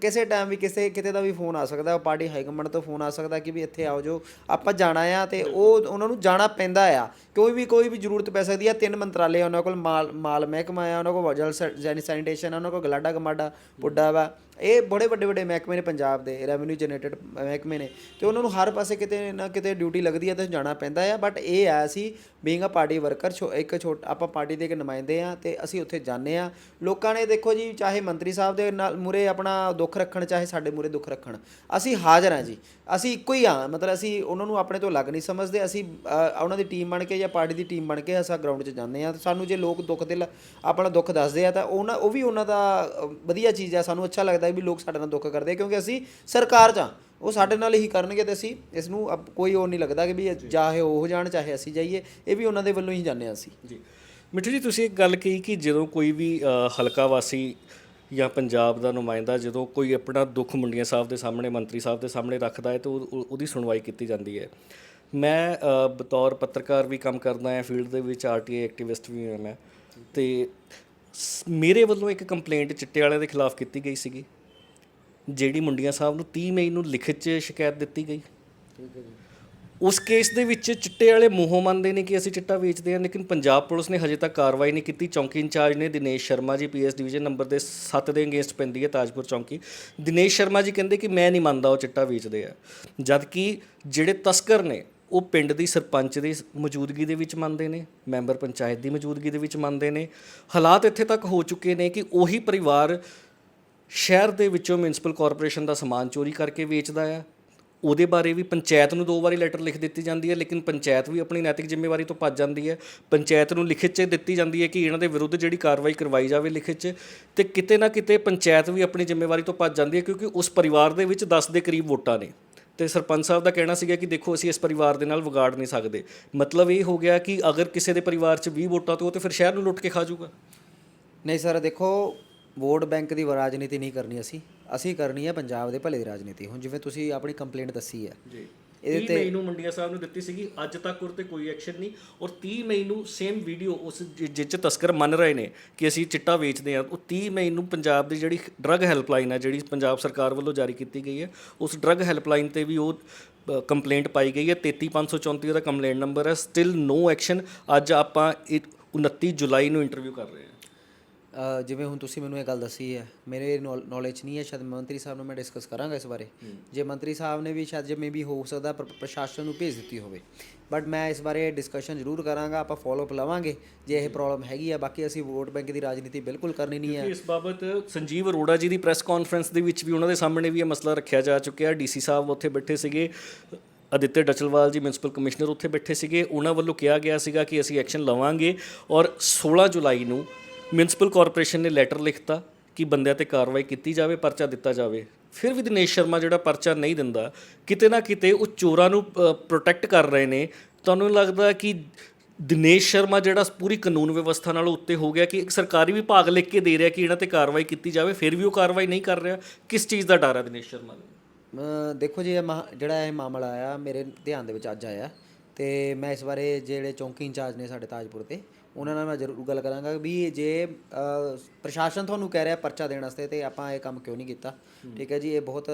ਕਿਸੇ ਟਾਈਮ ਵੀ ਕਿਸੇ ਕਿਤੇ ਦਾ ਵੀ ਫੋਨ ਆ ਸਕਦਾ ਪਾਰਟੀ ਹਾਈ ਕਮਾਂਡ ਤੋਂ ਫੋਨ ਆ ਸਕਦਾ ਕਿ ਵੀ ਇੱਥੇ ਆਓ ਜੋ ਆਪਾਂ ਜਾਣਾ ਆ ਤੇ ਉਹ ਉਹਨਾਂ ਨੂੰ ਜਾਣਾ ਪੈਂਦਾ ਆ। ਕੋਈ ਵੀ ਕੋਈ ਵੀ ਜ਼ਰੂਰਤ ਪੈ ਸਕਦੀ ਆ ਤਿੰਨ ਮੰਤਰਾਲੇ ਉਹਨਾਂ ਕੋਲ ਮਾਲ ਮਾਲ ਮਹਿਕਮਾ ਆ ਉਹਨਾਂ ਕੋਲ ਜਲ ਸੈਨੀਟੇਸ਼ਨ ਉਹਨਾਂ ਕੋਲ ਗਲਾਡਾ ਗਮਾਡਾ ਪੁੱਡਾ ਵਾ। ਇਹ ਬੜੇ ਵੱਡੇ ਵੱਡੇ ਮਹਿਕਮੇ ਨੇ ਪੰਜਾਬ ਦੇ ਰੈਵਨਿਊ ਜਨਰੇਟਡ ਮਹਿਕਮੇ ਨੇ, ਤੇ ਉਹਨਾਂ ਨੂੰ ਹਰ ਪਾਸੇ ਕਿਤੇ ਨਾ ਕਿਤੇ ਡਿਊਟੀ ਲੱਗਦੀ ਹੈ ਤੇ ਜਾਣਾ ਪੈਂਦਾ ਆ ਬਟ ਇਹ ਆ ਅਸੀਂ ਬੀਇੰਗ ਅ ਪਾਰਟੀ ਵਰਕਰ ਇੱਕ ਛੋਟ, ਆਪਾਂ ਪਾਰਟੀ ਦੇ ਇੱਕ ਨੁਮਾਇੰਦੇ ਆ ਤੇ ਅਸੀਂ ਉੱਥੇ ਜਾਂਦੇ ਆ ਲੋਕਾਂ ਨੇ ਦੇਖੋ ਜੀ, ਚਾਹੇ ਮੰਤਰੀ ਸਾਹਿਬ ਦੇ ਨਾਲ ਮੂਰੇ ਆਪਣਾ ਦੁੱਖ ਰੱਖਣ, ਚਾਹੇ ਸਾਡੇ ਮੂਰੇ ਦੁੱਖ ਰੱਖਣ, ਅਸੀਂ ਹਾਜ਼ਰ ਹਾਂ ਜੀ। ਅਸੀਂ ਇੱਕੋ ਹੀ ਆ ਮਤਲਬ ਅਸੀਂ ਉਹਨਾਂ ਨੂੰ ਆਪਣੇ ਤੋਂ ਅਲੱਗ ਨਹੀਂ ਸਮਝਦੇ, ਅਸੀਂ ਉਹਨਾਂ ਦੀ ਟੀਮ ਬਣ ਕੇ ਜਾਂ ਪਾਰਟੀ ਦੀ ਟੀਮ ਬਣ ਕੇ ਅਸਾਂ ਗਰਾਊਂਡ 'ਚ ਜਾਂਦੇ ਆ ਸਾਨੂੰ ਜੇ ਲੋਕ ਦੁੱਖ ਦਿਲ ਆਪਣਾ ਦੁੱਖ ਦੱਸਦੇ ਆ ਤਾਂ ਉਹਨਾਂ, ਉਹ ਵੀ ਉਹਨਾਂ ਦਾ ਵਧੀਆ ਚੀਜ਼ ਆ, ਸਾਨੂੰ ਅੱਛਾ ਲੱਗਦਾ ਵੀ ਲੋਕ ਸਾਡੇ ਨਾਲ ਦੁੱਖ ਕਰਦੇ ਆ ਕਿਉਂਕਿ ਅਸੀਂ ਸਰਕਾਰ 'ਚ ਉਹ ਸਾਡੇ ਨਾਲ ਹੀ ਕਰਨਗੇ ਤੇ ਅਸੀਂ ਇਸ ਨੂੰ ਅਪ- ਕੋਈ ਉਹ ਨਹੀਂ ਲੱਗਦਾ ਕਿ ਵੀ ਇਹ ਚਾਹੇ ਉਹ ਜਾਣ ਚਾਹੇ ਅਸੀਂ ਜਾਈਏ ਇਹ ਵੀ ਉਹਨਾਂ ਦੇ ਵੱਲੋਂ ਹੀ ਜਾਂਦੇ ਹਾਂ ਅਸੀਂ। ਜੀ। ਮਿੱਠੂ ਜੀ ਤੁਸੀਂ ਇੱਕ ਗੱਲ ਕਹੀ ਕਿ ਜਦੋਂ ਕੋਈ ਵੀ ਅ, ਹਲਕਾ ਵਾਸੀ ਜਾਂ ਪੰਜਾਬ ਦਾ ਨੁਮਾਇੰਦਾ ਜਦੋਂ ਕੋਈ ਆਪਣਾ ਦੁੱਖ ਮੁੰਡੀਆਂ ਸਾਹਿਬ ਦੇ ਸਾਹਮਣੇ ਮੰਤਰੀ ਸਾਹਿਬ ਦੇ ਸਾਹਮਣੇ ਰੱਖਦਾ ਹੈ ਤਾਂ ਉਹ- ਉਹ- ਉਹਦੀ ਸੁਣਵਾਈ ਕੀਤੀ ਜਾਂਦੀ ਹੈ। ਮੈਂ ਅ, ਬਤੌਰ ਪੱਤਰਕਾਰ ਵੀ ਕੰਮ ਕਰਦਾ ਹਾਂ ਫੀਲਡ ਦੇ ਵਿੱਚ ਆਰਟੀਆਈ ਐਕਟਿਵਿਸਟ ਵੀ ਹਾਂ ਮੈਂ। ਤੇ ਸ- ਮੇਰੇ ਵੱਲੋਂ ਇੱਕ ਕੰਪਲੇਂਟ ਚਿੱਟੇ ਵਾਲਿਆਂ ਦੇ ਖਿਲਾਫ ਕੀਤੀ ਗਈ ਸੀਗੀ। ਜਿਹੜੀ ਮੁੰਡੀਆਂ ਸਾਹਿਬ ਨੂੰ 30 ਮਈ ਨੂੰ ਲਿਖਤ 'ਚ ਸ਼ਿਕਾਇਤ ਦਿੱਤੀ ਗਈ। ਠੀਕ ਹੈ ਉਸ ਕੇਸ ਦੇ ਵਿੱਚ ਚਿੱਟੇ ਵਾਲੇ ਮੂੰਹੋਂ ਮੰਨਦੇ ਨੇ ਕਿ ਅਸੀਂ ਚਿੱਟਾ ਵੇਚਦੇ ਹਾਂ, ਲੇਕਿਨ ਪੰਜਾਬ ਪੁਲਿਸ ਨੇ ਹਜੇ ਤੱਕ ਕਾਰਵਾਈ ਨਹੀਂ ਕੀਤੀ। ਚੌਂਕੀ ਇੰਚਾਰਜ ਨੇ Dinesh Sharma ji PS division number ਦੇ 7 ਦੇ ਅਗੇਂਸਟ ਪੈਂਦੀ ਹੈ ਤਾਜਪੁਰ ਚੌਂਕੀ। ਦਿਨੇਸ਼ ਸ਼ਰਮਾ ਜੀ ਕਹਿੰਦੇ ਕਿ ਮੈਂ ਨਹੀਂ ਮੰਨਦਾ ਉਹ ਚਿੱਟਾ ਵੇਚਦੇ ਆ। ਜਦ ਕਿ ਜਿਹੜੇ ਤਸਕਰ ਨੇ, ਉਹ ਪਿੰਡ ਦੀ ਸਰਪੰਚ ਦੀ ਮੌਜੂਦਗੀ ਦੇ ਵਿੱਚ ਮੰਨਦੇ ਨੇ, ਮੈਂਬਰ ਪੰਚਾਇਤ ਦੀ ਮੌਜੂਦਗੀ ਦੇ ਵਿੱਚ ਮੰਨਦੇ ਨੇ। ਹਾਲਾਤ ਇੱਥੇ ਤੱਕ ਹੋ ਚੁੱਕੇ ਨੇ ਕਿ ਉਹੀ ਪਰਿਵਾਰ ਸ਼ਹਿਰ ਦੇ ਵਿੱਚੋਂ ਮਿਊਨਿਸਪਲ ਕਾਰਪੋਰੇਸ਼ਨ ਦਾ ਸਮਾਨ ਚੋਰੀ ਕਰਕੇ ਵੇਚਦਾ ਆ। ਉਹਦੇ ਬਾਰੇ ਵੀ ਪੰਚਾਇਤ ਨੂੰ ਦੋ ਵਾਰੀ ਲੈਟਰ ਲਿਖ ਦਿੱਤੀ ਜਾਂਦੀ ਹੈ ਲੇਕਿਨ ਪੰਚਾਇਤ ਵੀ ਆਪਣੀ ਨੈਤਿਕ ਜ਼ਿੰਮੇਵਾਰੀ ਤੋਂ ਭੱਜ ਜਾਂਦੀ ਹੈ ਪੰਚਾਇਤ ਨੂੰ ਲਿਖਿਤ 'ਚ ਦਿੱਤੀ ਜਾਂਦੀ ਹੈ ਕਿ ਇਹਨਾਂ ਦੇ ਵਿਰੁੱਧ ਜਿਹੜੀ ਕਾਰਵਾਈ ਕਰਵਾਈ ਜਾਵੇ ਲਿਖਿਤ 'ਚ, ਤੇ ਕਿਤੇ ਨਾ ਕਿਤੇ ਪੰਚਾਇਤ ਵੀ ਆਪਣੀ ਜ਼ਿੰਮੇਵਾਰੀ ਤੋਂ ਭੱਜ ਜਾਂਦੀ ਹੈ ਕਿਉਂਕਿ ਉਸ ਪਰਿਵਾਰ ਦੇ ਵਿੱਚ 10 ਦੇ ਕਰੀਬ ਵੋਟਾਂ ਨੇ। ਤੇ ਸਰਪੰਚ ਸਾਹਿਬ ਦਾ ਕਹਿਣਾ ਸੀਗਾ ਕਿ ਦੇਖੋ, ਅਸੀਂ ਇਸ ਪਰਿਵਾਰ ਦੇ ਨਾਲ ਵਿਗਾੜ ਨਹੀਂ ਸਕਦੇ। ਮਤਲਬ ਇਹ ਹੋ ਗਿਆ ਕਿ ਅਗਰ ਕਿਸੇ ਦੇ ਪਰਿਵਾਰ 'ਚ 20 ਵੋਟਾਂ ਤੋਂ ਉਹ ਤੇ ਫਿਰ ਸ਼ਹਿਰ ਨੂੰ ਲੁੱਟ ਕੇ ਖਾ ਜਾਊਗਾ। ਨਹੀਂ ਸਰ, ਦੇਖੋ ਵੋਟ ਬੈਂਕ ਦੀ ਰਾਜਨੀਤੀ ਨਹੀਂ ਕਰਨੀ ਅਸੀਂ ਅਸੀਂ ਕਰਨੀ ਹੈ ਪੰਜਾਬ ਦੇ ਭਲੇ ਦੀ ਰਾਜਨੀਤੀ। ਹੁਣ ਜਿਵੇਂ ਤੁਸੀਂ ਆਪਣੀ ਕੰਪਲੇਂਟ ਦੱਸੀ ਹੈ। ਜੀ। ਇਹਦੇ 30 ਮਈ ਨੂੰ ਮੰਡੀਆ ਸਾਹਿਬ ਨੂੰ ਦਿੱਤੀ ਸੀਗੀ ਅੱਜ ਤੱਕ ਉਹ ਤੇ ਕੋਈ ਐਕਸ਼ਨ ਨਹੀਂ। ਔਰ 30 ਮਈ ਨੂੰ ਸੇਮ ਵੀਡੀਓ ਉਸ ਜਿ- ਜਿਹ 'ਚ ਤਸਕਰ ਮੰਨ ਰਹੇ ਨੇ ਕਿ ਅਸੀਂ ਚਿੱਟਾ ਵੇਚਦੇ ਹਾਂ। ਉਹ 30 ਮਈ ਨੂੰ ਪੰਜਾਬ ਦੀ ਜਿਹੜੀ ਡਰੱਗ ਹੈਲਪਲਾਈਨ ਹੈ ਜਿਹੜੀ ਪੰਜਾਬ ਸਰਕਾਰ ਵੱਲੋਂ ਜਾਰੀ ਕੀਤੀ ਗਈ ਹੈ ਉਸ ਡਰੱਗ ਹੈਲਪਲਾਈਨ ਤੇ ਵੀ ਉਹ ਕੰਪਲੇਂਟ ਪਾਈ ਗਈ ਹੈ। 33434 ਦਾ ਕੰਪਲੇਂਟ ਨੰਬਰ ਹੈ। ਸਟਿਲ ਨੋ ਐਕਸ਼ਨ ਅੱਜ ਆਪਾਂ ਇਹ 29 ਜੁਲਾਈ ਨੂੰ ਇੰਟਰਵਿਊ ਕਰ ਰਹੇ ਹਾਂ। ਜਿਵੇਂ ਹੁਣ ਤੁਸੀਂ ਮੈਨੂੰ ਇਹ ਗੱਲ ਦੱਸੀ ਹੈ ਮੇਰੇ ਨੌਲੇਜ ਨਹੀਂ ਹੈ ਸ਼ਾਇਦ ਮੰਤਰੀ ਸਾਹਿਬ ਨੂੰ ਮੈਂ ਡਿਸਕਸ ਕਰਾਂਗਾ ਇਸ ਬਾਰੇ। ਜੇ ਮੰਤਰੀ ਸਾਹਿਬ ਨੇ ਵੀ ਸ਼ਾਇਦ ਜਿਵੇਂ ਵੀ ਹੋ ਸਕਦਾ ਪ੍ਰ- ਪ੍ਰਸ਼ਾਸਨ ਨੂੰ ਭੇਜ ਦਿੱਤੀ ਹੋਵੇ। ਬਟ ਮੈਂ ਇਸ ਬਾਰੇ ਡਿਸਕਸ਼ਨ ਜ਼ਰੂਰ ਕਰਾਂਗਾ ਆਪਾਂ ਫਾਲੋਅਪ ਲਵਾਂਗੇ ਜੇ ਇਹ ਪ੍ਰੋਬਲਮ ਹੈਗੀ ਆ ਬਾਕੀ ਅਸੀਂ ਵੋਟ ਬੈਂਕ ਦੀ ਰਾਜਨੀਤੀ ਬਿਲਕੁਲ ਕਰਨੀ ਨਹੀਂ ਹੈ। ਇਸ ਬਾਬਤ ਸੰਜੀਵ ਅਰੋੜਾ ਜੀ ਦੀ ਪ੍ਰੈਸ ਕਾਨਫਰੰਸ ਦੇ ਵਿੱਚ ਵੀ ਉਹਨਾਂ ਦੇ ਸਾਹਮਣੇ ਵੀ ਇਹ ਮਸਲਾ ਰੱਖਿਆ ਜਾ ਚੁੱਕਿਆ। ਡੀਸੀ ਸਾਹਿਬ ਉੱਥੇ ਬੈਠੇ ਸੀਗੇ ਅਦਿੱਤੇ ਡਚਲਵਾਲ ਜੀ ਮਿਊਨਿਸਪਲ ਕਮਿਸ਼ਨਰ ਉੱਥੇ ਬੈਠੇ ਸੀਗੇ। ਉਹਨਾਂ ਵੱਲੋਂ ਕਿਹਾ ਗਿਆ ਸੀਗਾ ਕਿ ਅਸੀਂ ਐਕਸ਼ਨ ਲਵਾਂਗੇ ਔਰ 16 ਜੁਲਾਈ ਨੂੰ ਮਿਊਨਿਸਪਲ ਕਾਰਪੋਰੇਸ਼ਨ ਨੇ ਲੈਟਰ ਲਿਖਤਾ ਕਿ ਬੰਦਿਆਂ ਤੇ ਕਾਰਵਾਈ ਕੀਤੀ ਜਾਵੇ, ਪਰਚਾ ਦਿੱਤਾ ਜਾਵੇ। ਫਿਰ ਵੀ ਦਿਨੇਸ਼ ਸ਼ਰਮਾ ਜਿਹੜਾ ਪਰਚਾ ਨਹੀਂ ਦਿੰਦਾ, ਕਿਤੇ ਨਾ ਕਿਤੇ ਉਹ ਚੋਰਾਂ ਨੂੰ ਪ੍ਰੋਟੈਕਟ ਕਰ ਰਹੇ ਨੇ। ਤੁਹਾਨੂੰ ਲੱਗਦਾ ਕਿ ਦਿਨੇਸ਼ ਸ਼ਰਮਾ ਜਿਹੜਾ ਪੂਰੀ ਕਾਨੂੰਨ ਵਿਵਸਥਾ ਨਾਲ ਉੱਤੇ ਹੋ ਗਿਆ ਕਿ ਇੱਕ ਸਰਕਾਰੀ ਵਿਭਾਗ ਲਿਖ ਕੇ ਦੇ ਰਿਹਾ ਕਿ ਇਹਨਾਂ ਤੇ ਕਾਰਵਾਈ ਕੀਤੀ ਜਾਵੇ, ਫਿਰ ਵੀ ਉਹ ਕਾਰਵਾਈ ਨਹੀਂ ਕਰ ਰਿਹਾ? ਕਿਸ ਚੀਜ਼ ਦਾ ਡਰ ਹੈ ਦਿਨੇਸ਼ ਸ਼ਰਮਾ ਨੂੰ? ਦੇਖੋ ਜੀ, ਇਹ ਮਹਾ- ਜਿਹੜਾ ਇਹ ਮਾਮਲਾ ਆਇਆ, ਮੇਰੇ ਧਿਆਨ ਦੇ ਵਿੱਚ ਅੱਜ ਆਇਆ। ਤੇ ਮੈਂ ਇਸ ਬਾਰੇ ਜਿਹੜੇ ਚੌਂਕੀ ਇੰਚਾਰਜ ਨੇ ਸਾਡੇ ਤਾਜਪੁਰ ਤੇ ਉਹਨਾਂ ਨਾਲ ਮੈਂ ਜ਼ਰੂਰ ਗੱਲ ਕਰਾਂਗਾ ਵੀ ਜੇ ਪ੍ਰਸ਼ਾਸਨ ਤੁਹਾਨੂੰ ਕਹਿ ਰਿਹਾ ਪਰਚਾ ਦੇਣ ਵਾਸਤੇ ਤੇ ਆਪਾਂ ਇਹ ਕੰਮ ਕਿਉਂ ਨਹੀਂ ਕੀਤਾ? ਠੀਕ ਹੈ ਜੀ ਇਹ ਬਹੁਤ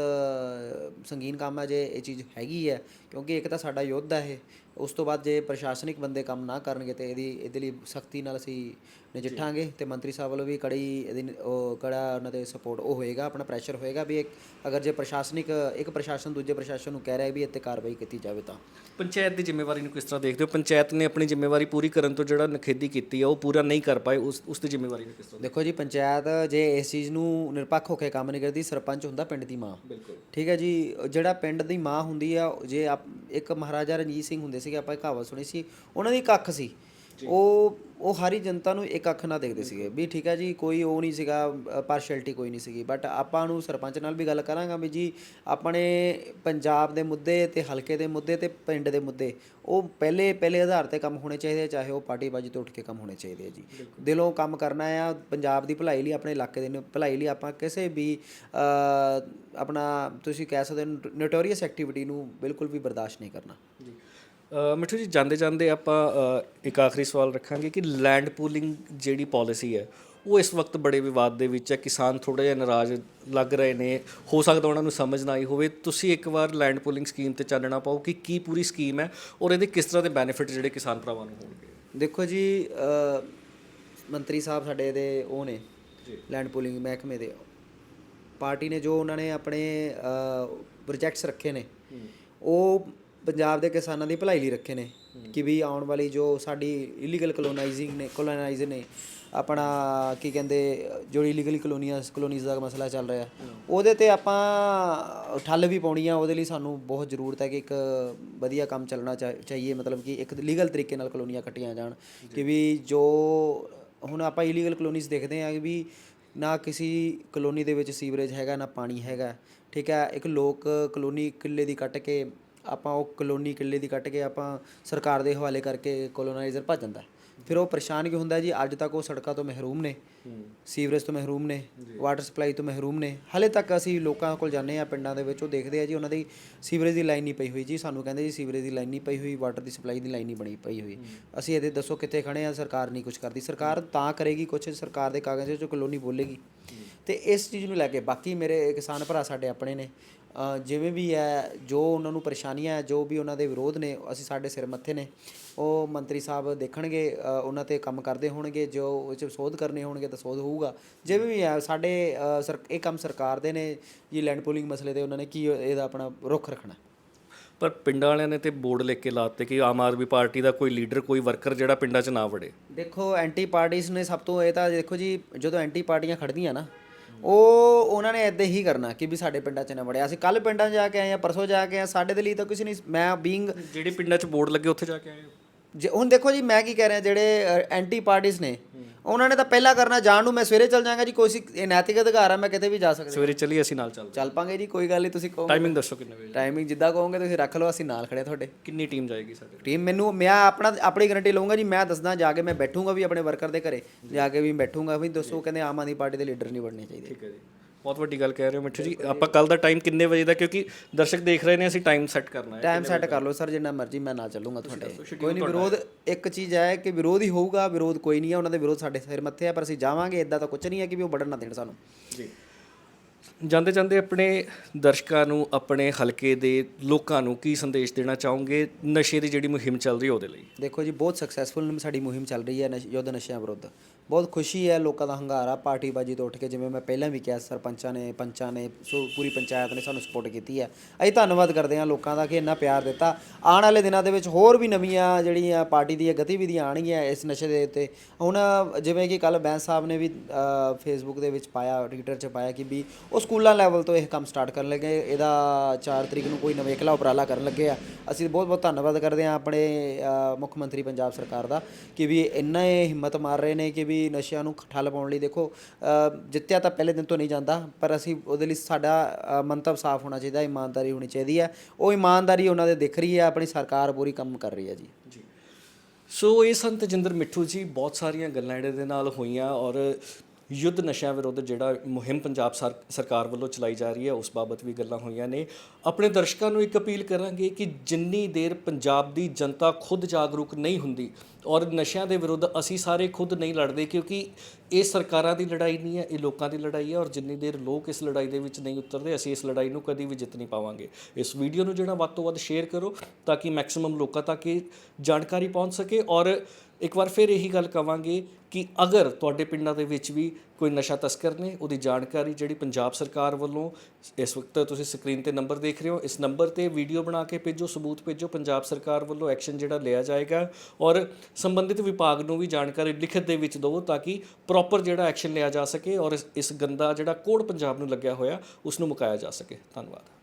ਸੰਗੀਨ ਕੰਮ ਹੈ ਜੇ ਇਹ ਚੀਜ਼ ਹੈਗੀ ਹੈ ਕਿਉਂਕਿ ਇੱਕ ਤਾਂ ਸਾਡਾ ਯੁੱਧ ਹੈ ਇਹ। ਉਸ ਤੋਂ ਬਾਅਦ ਜੇ ਪ੍ਰਸ਼ਾਸਨਿਕ ਬੰਦੇ ਕੰਮ ਨਾ ਕਰਨਗੇ ਤੇ ਇਹਦੀ ਇਹਦੇ ਲਈ ਸਖਤੀ ਨਾਲ ਅਸੀਂ ਨਜਿੱਠਾਂਗੇ ਤੇ ਮੰਤਰੀ ਸਾਹਿਬ ਵੱਲੋਂ ਵੀ ਕੜੀ ਇਹਦੀ ਉਹ ਕੜਾ ਉਹਨਾਂ ਦੇ ਸਪੋਰਟ ਉਹ ਹੋਏਗਾ ਆਪਣਾ ਪ੍ਰੈਸ਼ਰ ਹੋਏਗਾ ਵੀ ਇੱਕ- ਅਗਰ ਜੇ ਪ੍ਰਸ਼ਾਸਨਿਕ ਇੱਕ ਪ੍ਰਸ਼ਾਸਨ ਦੂਜੇ ਪ੍ਰਸ਼ਾਸਨ ਨੂੰ ਕਹਿ ਰਿਹਾ ਵੀ ਇੱਥੇ ਕਾਰਵਾਈ ਕੀਤੀ ਜਾਵੇ ਤਾਂ। ਪੰਚਾਇਤ ਦੀ ਜ਼ਿੰਮੇਵਾਰੀ ਨੂੰ ਕਿਸ ਤਰ੍ਹਾਂ ਦੇਖਦੇ ਹੋ? ਪੰਚਾਇਤ ਨੇ ਆਪਣੀ ਜ਼ਿੰਮੇਵਾਰੀ ਪੂਰੀ ਕਰਨ ਤੋਂ ਜਿਹੜਾ ਨਖੇਦੀ ਕੀਤੀ ਹੈ ਉਹ ਪੂਰਾ ਨਹੀਂ ਕਰ ਪਾਏ ਉਸ ਉਸ ਦੀ ਜ਼ਿੰਮੇਵਾਰੀ ਨੂੰ ਕਿਸ ਤਰ੍ਹਾਂ ਦੇਖੋ ਜੀ ਪੰਚਾਇਤ ਜੇ ਇਸ ਚੀਜ਼ ਨੂੰ ਨਿਰਪੱਖ ਹੋ ਕੇ ਕੰਮ ਨਹੀਂ ਕਰਦੀ ਸਰਪੰਚ ਹੁੰਦਾ ਪਿੰਡ ਦੀ ਮਾਂ। ਬਿਲਕੁਲ। ਠੀਕ ਹੈ ਜੀ ਜਿਹੜਾ ਪਿੰਡ ਦੀ ਮਾਂ ਹੁੰਦੀ ਆ ਜੇ ਆਪ- ਇੱਕ ਮਹਾਰਾਜਾ ਰਣਜੀਤ ਸਿੰਘ ਹੁੰਦੇ ਸੀਗੇ ਆਪਾਂ ਇੱਕ ਕਹਾਵਤ ਸੁਣੀ ਸੀ ਉਹਨਾਂ ਦੀ ਇੱਕ ਅੱਖ ਸੀ ਉਹ ਉਹ ਸਾਰੀ ਜਨਤਾ ਨੂੰ ਇੱਕ ਅੱਖ ਨਾਲ ਦੇਖਦੇ ਸੀਗੇ ਵੀ ਠੀਕ ਹੈ ਜੀ ਕੋਈ ਉਹ ਨਹੀਂ ਸੀਗਾ ਪਾਰਸ਼ੈਲਿਟੀ ਕੋਈ ਨਹੀਂ ਸੀਗੀ। ਬਟ ਆਪਾਂ ਨੂੰ ਸਰਪੰਚ ਨਾਲ ਵੀ ਗੱਲ ਕਰਾਂਗਾ ਵੀ ਜੀ ਆਪਣੇ ਪੰਜਾਬ ਦੇ ਮੁੱਦੇ ਤੇ ਹਲਕੇ ਦੇ ਮੁੱਦੇ ਤੇ ਪਿੰਡ ਦੇ ਮੁੱਦੇ ਉਹ ਪਹਿਲੇ ਪਹਿਲੇ ਆਧਾਰ ਤੇ ਕੰਮ ਹੋਣੇ ਚਾਹੀਦੇ ਆ, ਚਾਹੇ ਉਹ ਪਾਰਟੀਬਾਜ਼ੀ ਤੋਂ ਉੱਠ ਕੇ ਕੰਮ ਹੋਣੇ ਚਾਹੀਦੇ ਆ ਜੀ। ਦਿਲੋਂ ਕੰਮ ਕਰਨਾ ਆ ਪੰਜਾਬ ਦੀ ਭਲਾਈ ਲਈ ਆਪਣੇ ਇਲਾਕੇ ਦੀ ਭਲਾਈ ਲਈ ਆਪਾਂ ਕਿਸੇ ਵੀ ਆਪਣਾ ਤੁਸੀਂ ਕਹਿ ਸਕਦੇ ਹੋ ਨੋਟੋਰੀਅਸ ਐਕਟੀਵਿਟੀ ਨੂੰ ਬਿਲਕੁਲ ਵੀ ਬਰਦਾਸ਼ਤ ਨਹੀਂ ਕਰਨਾ। ਜੀ। ਮਿੱਠੂ ਜੀ ਜਾਂਦੇ ਜਾਂਦੇ ਆਪਾਂ ਅ, ਇੱਕ ਆਖਰੀ ਸਵਾਲ ਰੱਖਾਂਗੇ ਕਿ ਲੈਂਡ ਪੂਲਿੰਗ ਜਿਹੜੀ ਪਾਲਿਸੀ ਹੈ ਉਹ ਇਸ ਵਕਤ ਬੜੇ ਵਿਵਾਦ ਦੇ ਵਿੱਚ ਹੈ। ਕਿਸਾਨ ਥੋੜਾ ਜਿਹਾ ਨਾਰਾਜ਼ ਲੱਗ ਰਹੇ ਨੇ। ਹੋ ਸਕਦਾ ਉਹਨਾਂ ਨੂੰ ਸਮਝ ਨਾ ਆਈ ਹੋਵੇ। ਤੁਸੀਂ ਇੱਕ ਵਾਰ ਲੈਂਡ ਪੂਲਿੰਗ ਸਕੀਮ ਤੇ ਚਾਨਣਾ ਪਾਓ ਕਿ ਕੀ ਪੂਰੀ ਸਕੀਮ ਹੈ ਔਰ ਇਹਦੇ ਕਿਸ ਤਰ੍ਹਾਂ ਦੇ ਬੈਨੀਫਿਟ ਜਿਹੜੇ ਕਿਸਾਨ ਭਰਾਵਾਂ ਨੂੰ ਹੋਣਗੇ? ਦੇਖੋ ਜੀ ਅ, ਮੰਤਰੀ ਸਾਹਿਬ ਸਾਡੇ ਦੇ ਉਹ ਨੇ ਲੈਂਡ ਪੂਲਿੰਗ ਮਹਿਕਮੇ ਦੇ। ਪਾਰਟੀ ਨੇ ਜੋ ਉਹਨਾਂ ਨੇ ਆਪਣੇ ਪ੍ਰੋਜੈਕਟਸ ਰੱਖੇ ਨੇ ਉਹ ਪੰਜਾਬ ਦੇ ਕਿਸਾਨਾਂ ਦੀ ਭਲਾਈ ਲਈ ਰੱਖੇ ਨੇ ਕਿ ਵੀ ਆਉਣ ਵਾਲੀ ਜੋ ਸਾਡੀ ਇਲੀਗਲ ਕਲੋਨਾਈਜ਼ਿੰਗ ਨੇ ਕਲੋਨਾਈਜ਼ ਨੇ, ਆਪਣਾ ਕੀ ਕਹਿੰਦੇ, ਜੋ ਇਲੀਗਲ ਕਲੋਨੀਆਂ ਕਲੋਨੀਜ਼ ਦਾ ਮਸਲਾ ਚੱਲ ਰਿਹਾ। ਉਹਦੇ ਤੇ ਆਪਾਂ ਠੱਲ ਵੀ ਪਾਉਣੀ ਆ, ਉਹਦੇ ਲਈ ਸਾਨੂੰ ਬਹੁਤ ਜ਼ਰੂਰਤ ਹੈ ਕਿ ਇੱਕ ਵਧੀਆ ਕੰਮ ਚੱਲਣਾ ਚਾ- ਚਾਹੀਏ, ਮਤਲਬ ਕਿ ਇੱਕ ਲੀਗਲ ਤਰੀਕੇ ਨਾਲ ਕਲੋਨੀਆਂ ਕੱਟੀਆਂ ਜਾਣ। ਕਿ ਵੀ ਜੋ ਹੁਣ ਆਪਾਂ ਇਲੀਗਲ ਕਲੋਨੀਜ਼ ਦੇਖਦੇ ਆ ਕਿ ਵੀ ਨਾ ਕਿਸੇ ਕਲੋਨੀ ਦੇ ਵਿੱਚ ਸੀਵਰੇਜ ਹੈਗਾ, ਨਾ ਪਾਣੀ ਹੈਗਾ। ਠੀਕ ਹੈ, ਇੱਕ ਲੋਕ ਕਲੋਨੀ ਕਿੱਲੇ ਦੀ ਕੱਟ ਕੇ ਆਪਾਂ ਉਹ ਕਲੋਨੀ ਕਿੱਲੇ ਦੀ ਕੱਟ ਕੇ ਆਪਾਂ ਸਰਕਾਰ ਦੇ ਹਵਾਲੇ ਕਰਕੇ ਕਲੋਨਾਈਜ਼ਰ ਭੱਜ ਜਾਂਦਾ। ਫਿਰ ਉਹ ਪਰੇਸ਼ਾਨ ਕਿਉਂ ਹੁੰਦਾ ਜੀ? ਅੱਜ ਤੱਕ ਉਹ ਸੜਕਾਂ ਤੋਂ ਮਹਿਰੂਮ ਨੇ ਸੀਵਰੇਜ ਤੋਂ ਮਹਿਰੂਮ ਨੇ ਵਾਟਰ ਸਪਲਾਈ ਤੋਂ ਮਹਿਰੂਮ ਨੇ। ਹਲੇ ਤੱਕ ਅਸੀਂ ਲੋਕਾਂ ਕੋਲ ਜਾਂਦੇ ਆ ਪਿੰਡਾਂ ਦੇ ਵਿੱਚ ਉਹ ਦੇਖਦੇ ਆ ਜੀ ਉਹਨਾਂ ਦੀ ਸੀਵਰੇਜ ਦੀ ਲਾਈਨ ਨਹੀਂ ਪਈ ਹੋਈ ਜੀ। ਸਾਨੂੰ ਕਹਿੰਦੇ ਜੀ ਸੀਵਰੇਜ ਦੀ ਲਾਈਨ ਨਹੀਂ ਪਈ ਹੋਈ ਵਾਟਰ ਦੀ ਸਪਲਾਈ ਦੀ ਲਾਈਨ ਨਹੀਂ ਬਣੀ ਪਈ ਹੋਈ। ਅਸੀਂ ਇਹਦੇ ਦੱਸੋ ਕਿੱਥੇ ਖੜੇ ਆ ਸਰਕਾਰ ਨਹੀਂ ਕੁਝ ਕਰਦੀ। ਸਰਕਾਰ ਤਾਂ ਕਰੇਗੀ ਕੁਝ ਸਰਕਾਰ ਦੇ ਕਾਗਜ਼ਾਂ 'ਚ ਕਲੋਨੀ ਬੋਲੇਗੀ। ਤੇ ਇਸ ਚੀਜ਼ ਨੂੰ ਲੈ ਕੇ ਬਾਕੀ ਮੇਰੇ ਕਿਸਾਨ ਭਰਾ ਸਾਡੇ ਆਪਣੇ ਨੇ ਜਿਵੇਂ ਵੀ ਹੈ ਜੋ ਉਹਨਾਂ ਨੂੰ ਪਰੇਸ਼ਾਨੀਆਂ ਹੈ ਜੋ ਵੀ ਉਹਨਾਂ ਦੇ ਵਿਰੋਧ ਨੇ ਅਸੀਂ ਸਾਡੇ ਸਿਰ ਮੱਥੇ ਨੇ ਉਹ ਮੰਤਰੀ ਸਾਹਿਬ ਦੇਖਣਗੇ ਉਹਨਾਂ ਤੇ ਕੰਮ ਕਰਦੇ ਹੋਣਗੇ ਜੋ ਉਹ 'ਚ ਸੋਧ ਕਰਨੇ ਹੋਣਗੇ ਤਾਂ ਸੋਧ ਹੋਊਗਾ। ਜਿਵੇਂ ਵੀ ਹੈ ਸਾਡੇ ਸਰ ਇਹ ਕੰਮ ਸਰਕਾਰ ਦੇ ਨੇ ਜੀ ਲੈਂਡ ਪੂਲਿੰਗ ਮਸਲੇ ਤੇ ਉਹਨਾਂ ਨੇ ਕੀ ਇਹਦਾ ਆਪਣਾ ਰੁਖ ਰੱਖਣਾ? ਪਰ ਪਿੰਡਾਂ ਵਾਲਿਆਂ ਨੇ ਤੇ ਬੋਰਡ ਲਿਖ ਕੇ ਲਾਤੇ ਕਿ ਆਮ ਆਦਮੀ ਪਾਰਟੀ ਦਾ ਕੋਈ ਲੀਡਰ ਕੋਈ ਵਰਕਰ ਜਿਹੜਾ ਪਿੰਡਾਂ 'ਚ ਨਾ ਵੜੇ। ਦੇਖੋ ਐਂਟੀ ਪਾਰਟੀਆਂ ਨੇ ਸਭ ਤੋਂ ਇਹ ਤਾਂ ਦੇਖੋ ਜੀ ਜਦੋਂ ਐਂਟੀ ਪਾਰਟੀਆਂ ਖੜਦੀਆਂ ਨਾ ਉਹ ਉਹਨਾਂ ਨੇ ਇਦਾਂ ਹੀ ਕਰਨਾ ਕਿ ਵੀ ਸਾਡੇ ਪਿੰਡਾਂ 'ਚ ਨਾ ਵੜਿਆ ਅਸੀਂ ਕੱਲ ਪਿੰਡਾਂ ਜਾ ਕੇ ਆਏ ਆ ਪਰਸੋਂ ਜਾ ਕੇ ਆਏ ਸਾਡੇ ਦੇ ਲਈ ਤਾਂ ਕੁਝ ਨਹੀਂ ਮੈਂ ਬੀਇੰਗ ਜਿਹੜੇ ਪਿੰਡਾਂ 'ਚ ਬੋਰਡ ਲੱਗੇ ਉੱਥੇ ਜਾ ਕੇ ਆਏ ਹੋ? ਜੇ ਹੁਣ ਦੇਖੋ ਜੀ ਮੈਂ ਕੀ ਕਹਿ ਰਿਹਾ ਜਿਹੜੇ ਐਂਟੀ ਪਾਰਟੀਆਂ ਨੇ ਉਹਨਾਂ ਨੇ ਤਾਂ ਪਹਿਲਾਂ ਕਰਨਾ ਜਾਣ ਨੂੰ ਮੈਂ ਸਵੇਰੇ ਚੱਲ ਜਾਵਾਂਗਾ ਜੀ ਕੋਈ ਸੀ ਇਹ ਨੈਤਿਕ ਅਧਿਕਾਰ ਆ ਮੈਂ ਕਿਤੇ ਵੀ ਜਾ ਸਕਦਾ। ਸਵੇਰੇ ਚੱਲੀ ਅਸੀਂ ਨਾਲ ਚੱਲਦੇ ਚੱਲ ਪਾਂਗੇ ਜੀ ਕੋਈ ਗੱਲ ਨਹੀਂ ਤੁਸੀਂ ਕਹੋ। ਟਾਈਮਿੰਗ ਦੱਸੋ ਕਿੰਨੇ ਵਜੇ। ਟਾਈਮਿੰਗ ਜਿੱਦਾਂ ਕਹੋਗੇ ਤੁਸੀਂ ਰੱਖ ਲਓ ਅਸੀਂ ਨਾਲ ਖੜੇ ਤੁਹਾਡੇ। ਕਿੰਨੀ ਟੀਮ ਜਾਏਗੀ ਸਾਡੇ ਟੀਮ ਮੈਨੂੰ ਮੈਂ ਆਪਣਾ ਆਪਣੀ ਗਾਰੰਟੀ ਲਵਾਂਗਾ ਜੀ ਮੈਂ ਦੱਸਦਾ ਜਾ ਕੇ ਮੈਂ ਬੈਠੂੰਗਾ ਵੀ ਆਪਣੇ ਵਰਕਰ ਦੇ ਘਰੇ। ਜਾ ਕੇ ਵੀ ਬੈਠੂੰਗਾ ਵੀ ਦੱਸੋ ਕਹਿੰਦੇ ਆਮ ਆਦਮੀ ਪਾਰਟੀ ਦੇ ਲੀਡਰ ਨਹੀਂ ਬਣਨੇ ਚਾਹੀਦੇ। ਠੀਕ ਹੈ ਜੀ। ਬਹੁਤ ਵੱਡੀ ਗੱਲ ਕਹਿ ਰਹੇ ਹੋ ਮਿੱਠੂ ਜੀ। ਆਪਾਂ ਕੱਲ ਦਾ ਟਾਈਮ ਕਿੰਨੇ ਵਜੇ ਦਾ ਕਿਉਂਕਿ ਦਰਸ਼ਕ ਦੇਖ ਰਹੇ ਨੇ ਅਸੀਂ ਟਾਈਮ ਸੈੱਟ ਕਰਨਾ ਹੈ। ਟਾਈਮ ਸੈੱਟ ਕਰ ਲਓ ਸਰ ਜਿੰਨਾ ਮਰਜ਼ੀ ਮੈਂ ਨਾਲ ਚੱਲੂੰਗਾ ਤੁਹਾਡੇ। ਕੋਈ ਨਹੀਂ ਵਿਰੋਧ ਇੱਕ ਚੀਜ਼ ਹੈ ਕਿ ਵਿਰੋਧ ਹੀ ਹੋਊਗਾ ਵਿਰੋਧ ਕੋਈ ਨਹੀਂ ਹੈ ਉਹਨਾਂ ਦੇ ਵਿਰੋਧ ਸਾਡੇ ਸਿਰ ਮੱਥੇ ਆ ਪਰ ਅਸੀਂ ਜਾਵਾਂਗੇ ਇਦਾਂ ਤਾਂ ਕੁਝ ਨਹੀਂ ਹੈ ਕਿ ਵੀ ਉਹ ਵੜਨ ਨਾ ਦੇਣ ਸਾਨੂੰ। ਜੀ। ਜਾਂਦੇ ਜਾਂਦੇ ਆਪਣੇ ਦਰਸ਼ਕਾਂ ਨੂੰ, ਆਪਣੇ ਹਲਕੇ ਦੇ ਲੋਕਾਂ ਨੂੰ ਕੀ ਸੰਦੇਸ਼ ਦੇਣਾ ਚਾਹੋਗੇ ਨਸ਼ੇ ਦੀ ਜਿਹੜੀ ਮੁਹਿੰਮ ਚੱਲ ਰਹੀ ਹੈ ਉਹਦੇ ਲਈ? ਦੇਖੋ ਜੀ, ਬਹੁਤ ਸਕਸੈਸਫੁਲ ਸਾਡੀ ਮੁਹਿੰਮ ਚੱਲ ਰਹੀ ਹੈ ਨਸ਼- ਯੁੱਧ ਨਸ਼ਿਆਂ ਵਿਰੁੱਧ। ਬਹੁਤ ਖੁਸ਼ੀ ਹੈ ਲੋਕਾਂ ਦਾ ਹੰਗਾਰਾ, ਪਾਰਟੀਬਾਜੀ ਤੋਂ ਉੱਠ ਕੇ ਜਿਵੇਂ ਮੈਂ ਪਹਿਲਾਂ ਵੀ ਕਿਹਾ, ਸਰਪੰਚਾਂ ਨੇ, ਪੰਚਾਂ ਨੇ, ਸੋ ਪੂਰੀ ਪੰਚਾਇਤ ਨੇ ਸਾਨੂੰ ਸਪੋਰਟ ਕੀਤੀ ਹੈ। ਅਸੀਂ ਧੰਨਵਾਦ ਕਰਦੇ ਹਾਂ ਲੋਕਾਂ ਦਾ ਕਿ ਇੰਨਾ ਪਿਆਰ ਦਿੱਤਾ। ਆਉਣ ਵਾਲੇ ਦਿਨਾਂ ਦੇ ਵਿੱਚ ਹੋਰ ਵੀ ਨਵੀਆਂ ਜਿਹੜੀਆਂ ਪਾਰਟੀ ਦੀਆਂ ਗਤੀਵਿਧੀਆਂ ਆਣਗੀਆਂ ਇਸ ਨਸ਼ੇ ਦੇ ਉੱਤੇ। ਹੁਣ ਜਿਵੇਂ ਕਿ ਕੱਲ ਬੈਂਸ ਸਾਹਿਬ ਨੇ ਵੀ ਫੇਸਬੁੱਕ ਦੇ ਵਿੱਚ ਪਾਇਆ ਟਵਿੱਟਰ 'ਚ ਪਾਇਆ ਕਿ ਵੀ ਉਹ ਸਕੂਲਾਂ ਲੈਵਲ ਤੋਂ ਇਹ ਕੰਮ ਸਟਾਰਟ ਕਰਨ ਲੱਗੇ ਇਹਦਾ 4 ਤਰੀਕ ਨੂੰ ਕੋਈ ਨਵੇਕਲਾ ਉਪਰਾਲਾ ਕਰਨ ਲੱਗੇ ਆ। ਅਸੀਂ ਬਹੁਤ ਬਹੁਤ ਧੰਨਵਾਦ ਕਰਦੇ ਹਾਂ ਆਪਣੇ ਮੁੱਖ ਮੰਤਰੀ ਪੰਜਾਬ ਸਰਕਾਰ ਦਾ ਕਿ ਵੀ ਇੰਨਾ ਇਹ ਹਿੰਮਤ ਮਾਰ ਰਹੇ ਨੇ ਕਿ ਵੀ ਨਸ਼ਿਆਂ ਨੂੰ ਠੱਲ ਪਾਉਣ ਲਈ ਦੇਖੋ ਜਿੱਤਿਆ ਤਾਂ ਪਹਿਲੇ ਦਿਨ ਤੋਂ ਨਹੀਂ ਜਾਂਦਾ, ਪਰ ਅਸੀਂ ਉਹਦੇ ਲਈ ਸਾਡਾ ਮੰਤਵ ਸਾਫ਼ ਹੋਣਾ ਚਾਹੀਦਾ, ਇਮਾਨਦਾਰੀ ਹੋਣੀ ਚਾਹੀਦੀ ਹੈ ਉਹ ਇਮਾਨਦਾਰੀ ਉਹਨਾਂ ਦੇ ਦਿਖ ਰਹੀ ਹੈ ਆਪਣੀ ਸਰਕਾਰ ਪੂਰੀ ਕੰਮ ਕਰ ਰਹੀ ਹੈ ਜੀ। ਜੀ। ਸੋ ਇਹ ਸਨ ਤਜਿੰਦਰ ਮਿੱਠੂ ਜੀ ਬਹੁਤ ਸਾਰੀਆਂ ਗੱਲਾਂ ਇਹਦੇ ਦੇ ਨਾਲ ਹੋਈਆਂ ਔਰ ਯੁੱਧ ਨਸ਼ਿਆਂ ਵਿਰੁੱਧ ਜਿਹੜਾ ਮੁਹਿੰਮ ਪੰਜਾਬ ਸਰ- ਸਰਕਾਰ ਵੱਲੋਂ ਚਲਾਈ ਜਾ ਰਹੀ ਹੈ, ਉਸ ਬਾਬਤ ਵੀ ਗੱਲਾਂ ਹੋਈਆਂ ਨੇ। ਆਪਣੇ ਦਰਸ਼ਕਾਂ ਨੂੰ ਇੱਕ ਅਪੀਲ ਕਰਾਂਗੇ ਕਿ ਜਿੰਨੀ ਦੇਰ ਪੰਜਾਬ ਦੀ ਜਨਤਾ ਖੁਦ ਜਾਗਰੂਕ ਨਹੀਂ ਹੁੰਦੀ ਔਰ ਨਸ਼ਿਆਂ ਦੇ ਵਿਰੁੱਧ ਅਸੀਂ ਸਾਰੇ ਖੁਦ ਨਹੀਂ ਲੜਦੇ, ਕਿਉਂਕਿ ਇਹ ਸਰਕਾਰਾਂ ਦੀ ਲੜਾਈ ਨਹੀਂ ਹੈ, ਇਹ ਲੋਕਾਂ ਦੀ ਲੜਾਈ ਹੈ ਔਰ ਜਿੰਨੀ ਦੇਰ ਲੋਕ ਇਸ ਲੜਾਈ ਦੇ ਵਿੱਚ ਨਹੀਂ ਉਤਰਦੇ, ਅਸੀਂ ਇਸ ਲੜਾਈ ਨੂੰ ਕਦੀ ਵੀ ਜਿੱਤ ਨਹੀਂ ਪਾਵਾਂਗੇ। ਇਸ ਵੀਡੀਓ ਨੂੰ ਜਿਹੜਾ ਵੱਧ ਤੋਂ ਵੱਧ ਸ਼ੇਅਰ ਕਰੋ ਤਾਂ ਕਿ ਮੈਕਸਿਮਮ ਲੋਕਾਂ ਤੱਕ ਇਹ ਜਾਣਕਾਰੀ ਪਹੁੰਚ ਸਕੇ ਔਰ ਇੱਕ ਵਾਰ ਫਿਰ ਇਹੀ ਗੱਲ ਕਵਾਂਗੇ ਕਿ ਅਗਰ ਤੁਹਾਡੇ ਪਿੰਡਾਂ ਦੇ ਵਿੱਚ ਵੀ ਕੋਈ ਨਸ਼ਾ ਤਸਕਰ ਨੇ, ਉਹਦੀ ਜਾਣਕਾਰੀ ਜਿਹੜੀ ਪੰਜਾਬ ਸਰਕਾਰ ਵੱਲੋਂ ਇਸ ਵਕਤ ਤੁਸੀਂ ਸਕਰੀਨ ਤੇ ਨੰਬਰ ਦੇਖ ਰਹੇ ਹੋ, ਇਸ ਨੰਬਰ ਤੇ ਵੀਡੀਓ ਬਣਾ ਕੇ ਭੇਜੋ, ਸਬੂਤ ਭੇਜੋ, ਪੰਜਾਬ ਸਰਕਾਰ ਵੱਲੋਂ ਐਕਸ਼ਨ ਜਿਹੜਾ ਲਿਆ ਜਾਏਗਾ ਔਰ ਸੰਬੰਧਿਤ ਵਿਭਾਗ ਨੂੰ ਵੀ ਜਾਣਕਾਰੀ ਲਿਖਤ ਦੇ ਵਿੱਚ ਦਿਓ ਤਾਂ ਕਿ ਪ੍ਰੋਪਰ ਜਿਹੜਾ ਐਕਸ਼ਨ ਲਿਆ ਜਾ ਸਕੇ ਔਰ ਇਸ- ਗੰਦਾ ਜਿਹੜਾ ਕੋਡ ਪੰਜਾਬ ਨੂੰ ਲੱਗਿਆ ਹੋਇਆ ਉਸ ਨੂੰ ਮੁਕਾਇਆ ਜਾ ਸਕੇ। ਧੰਨਵਾਦ।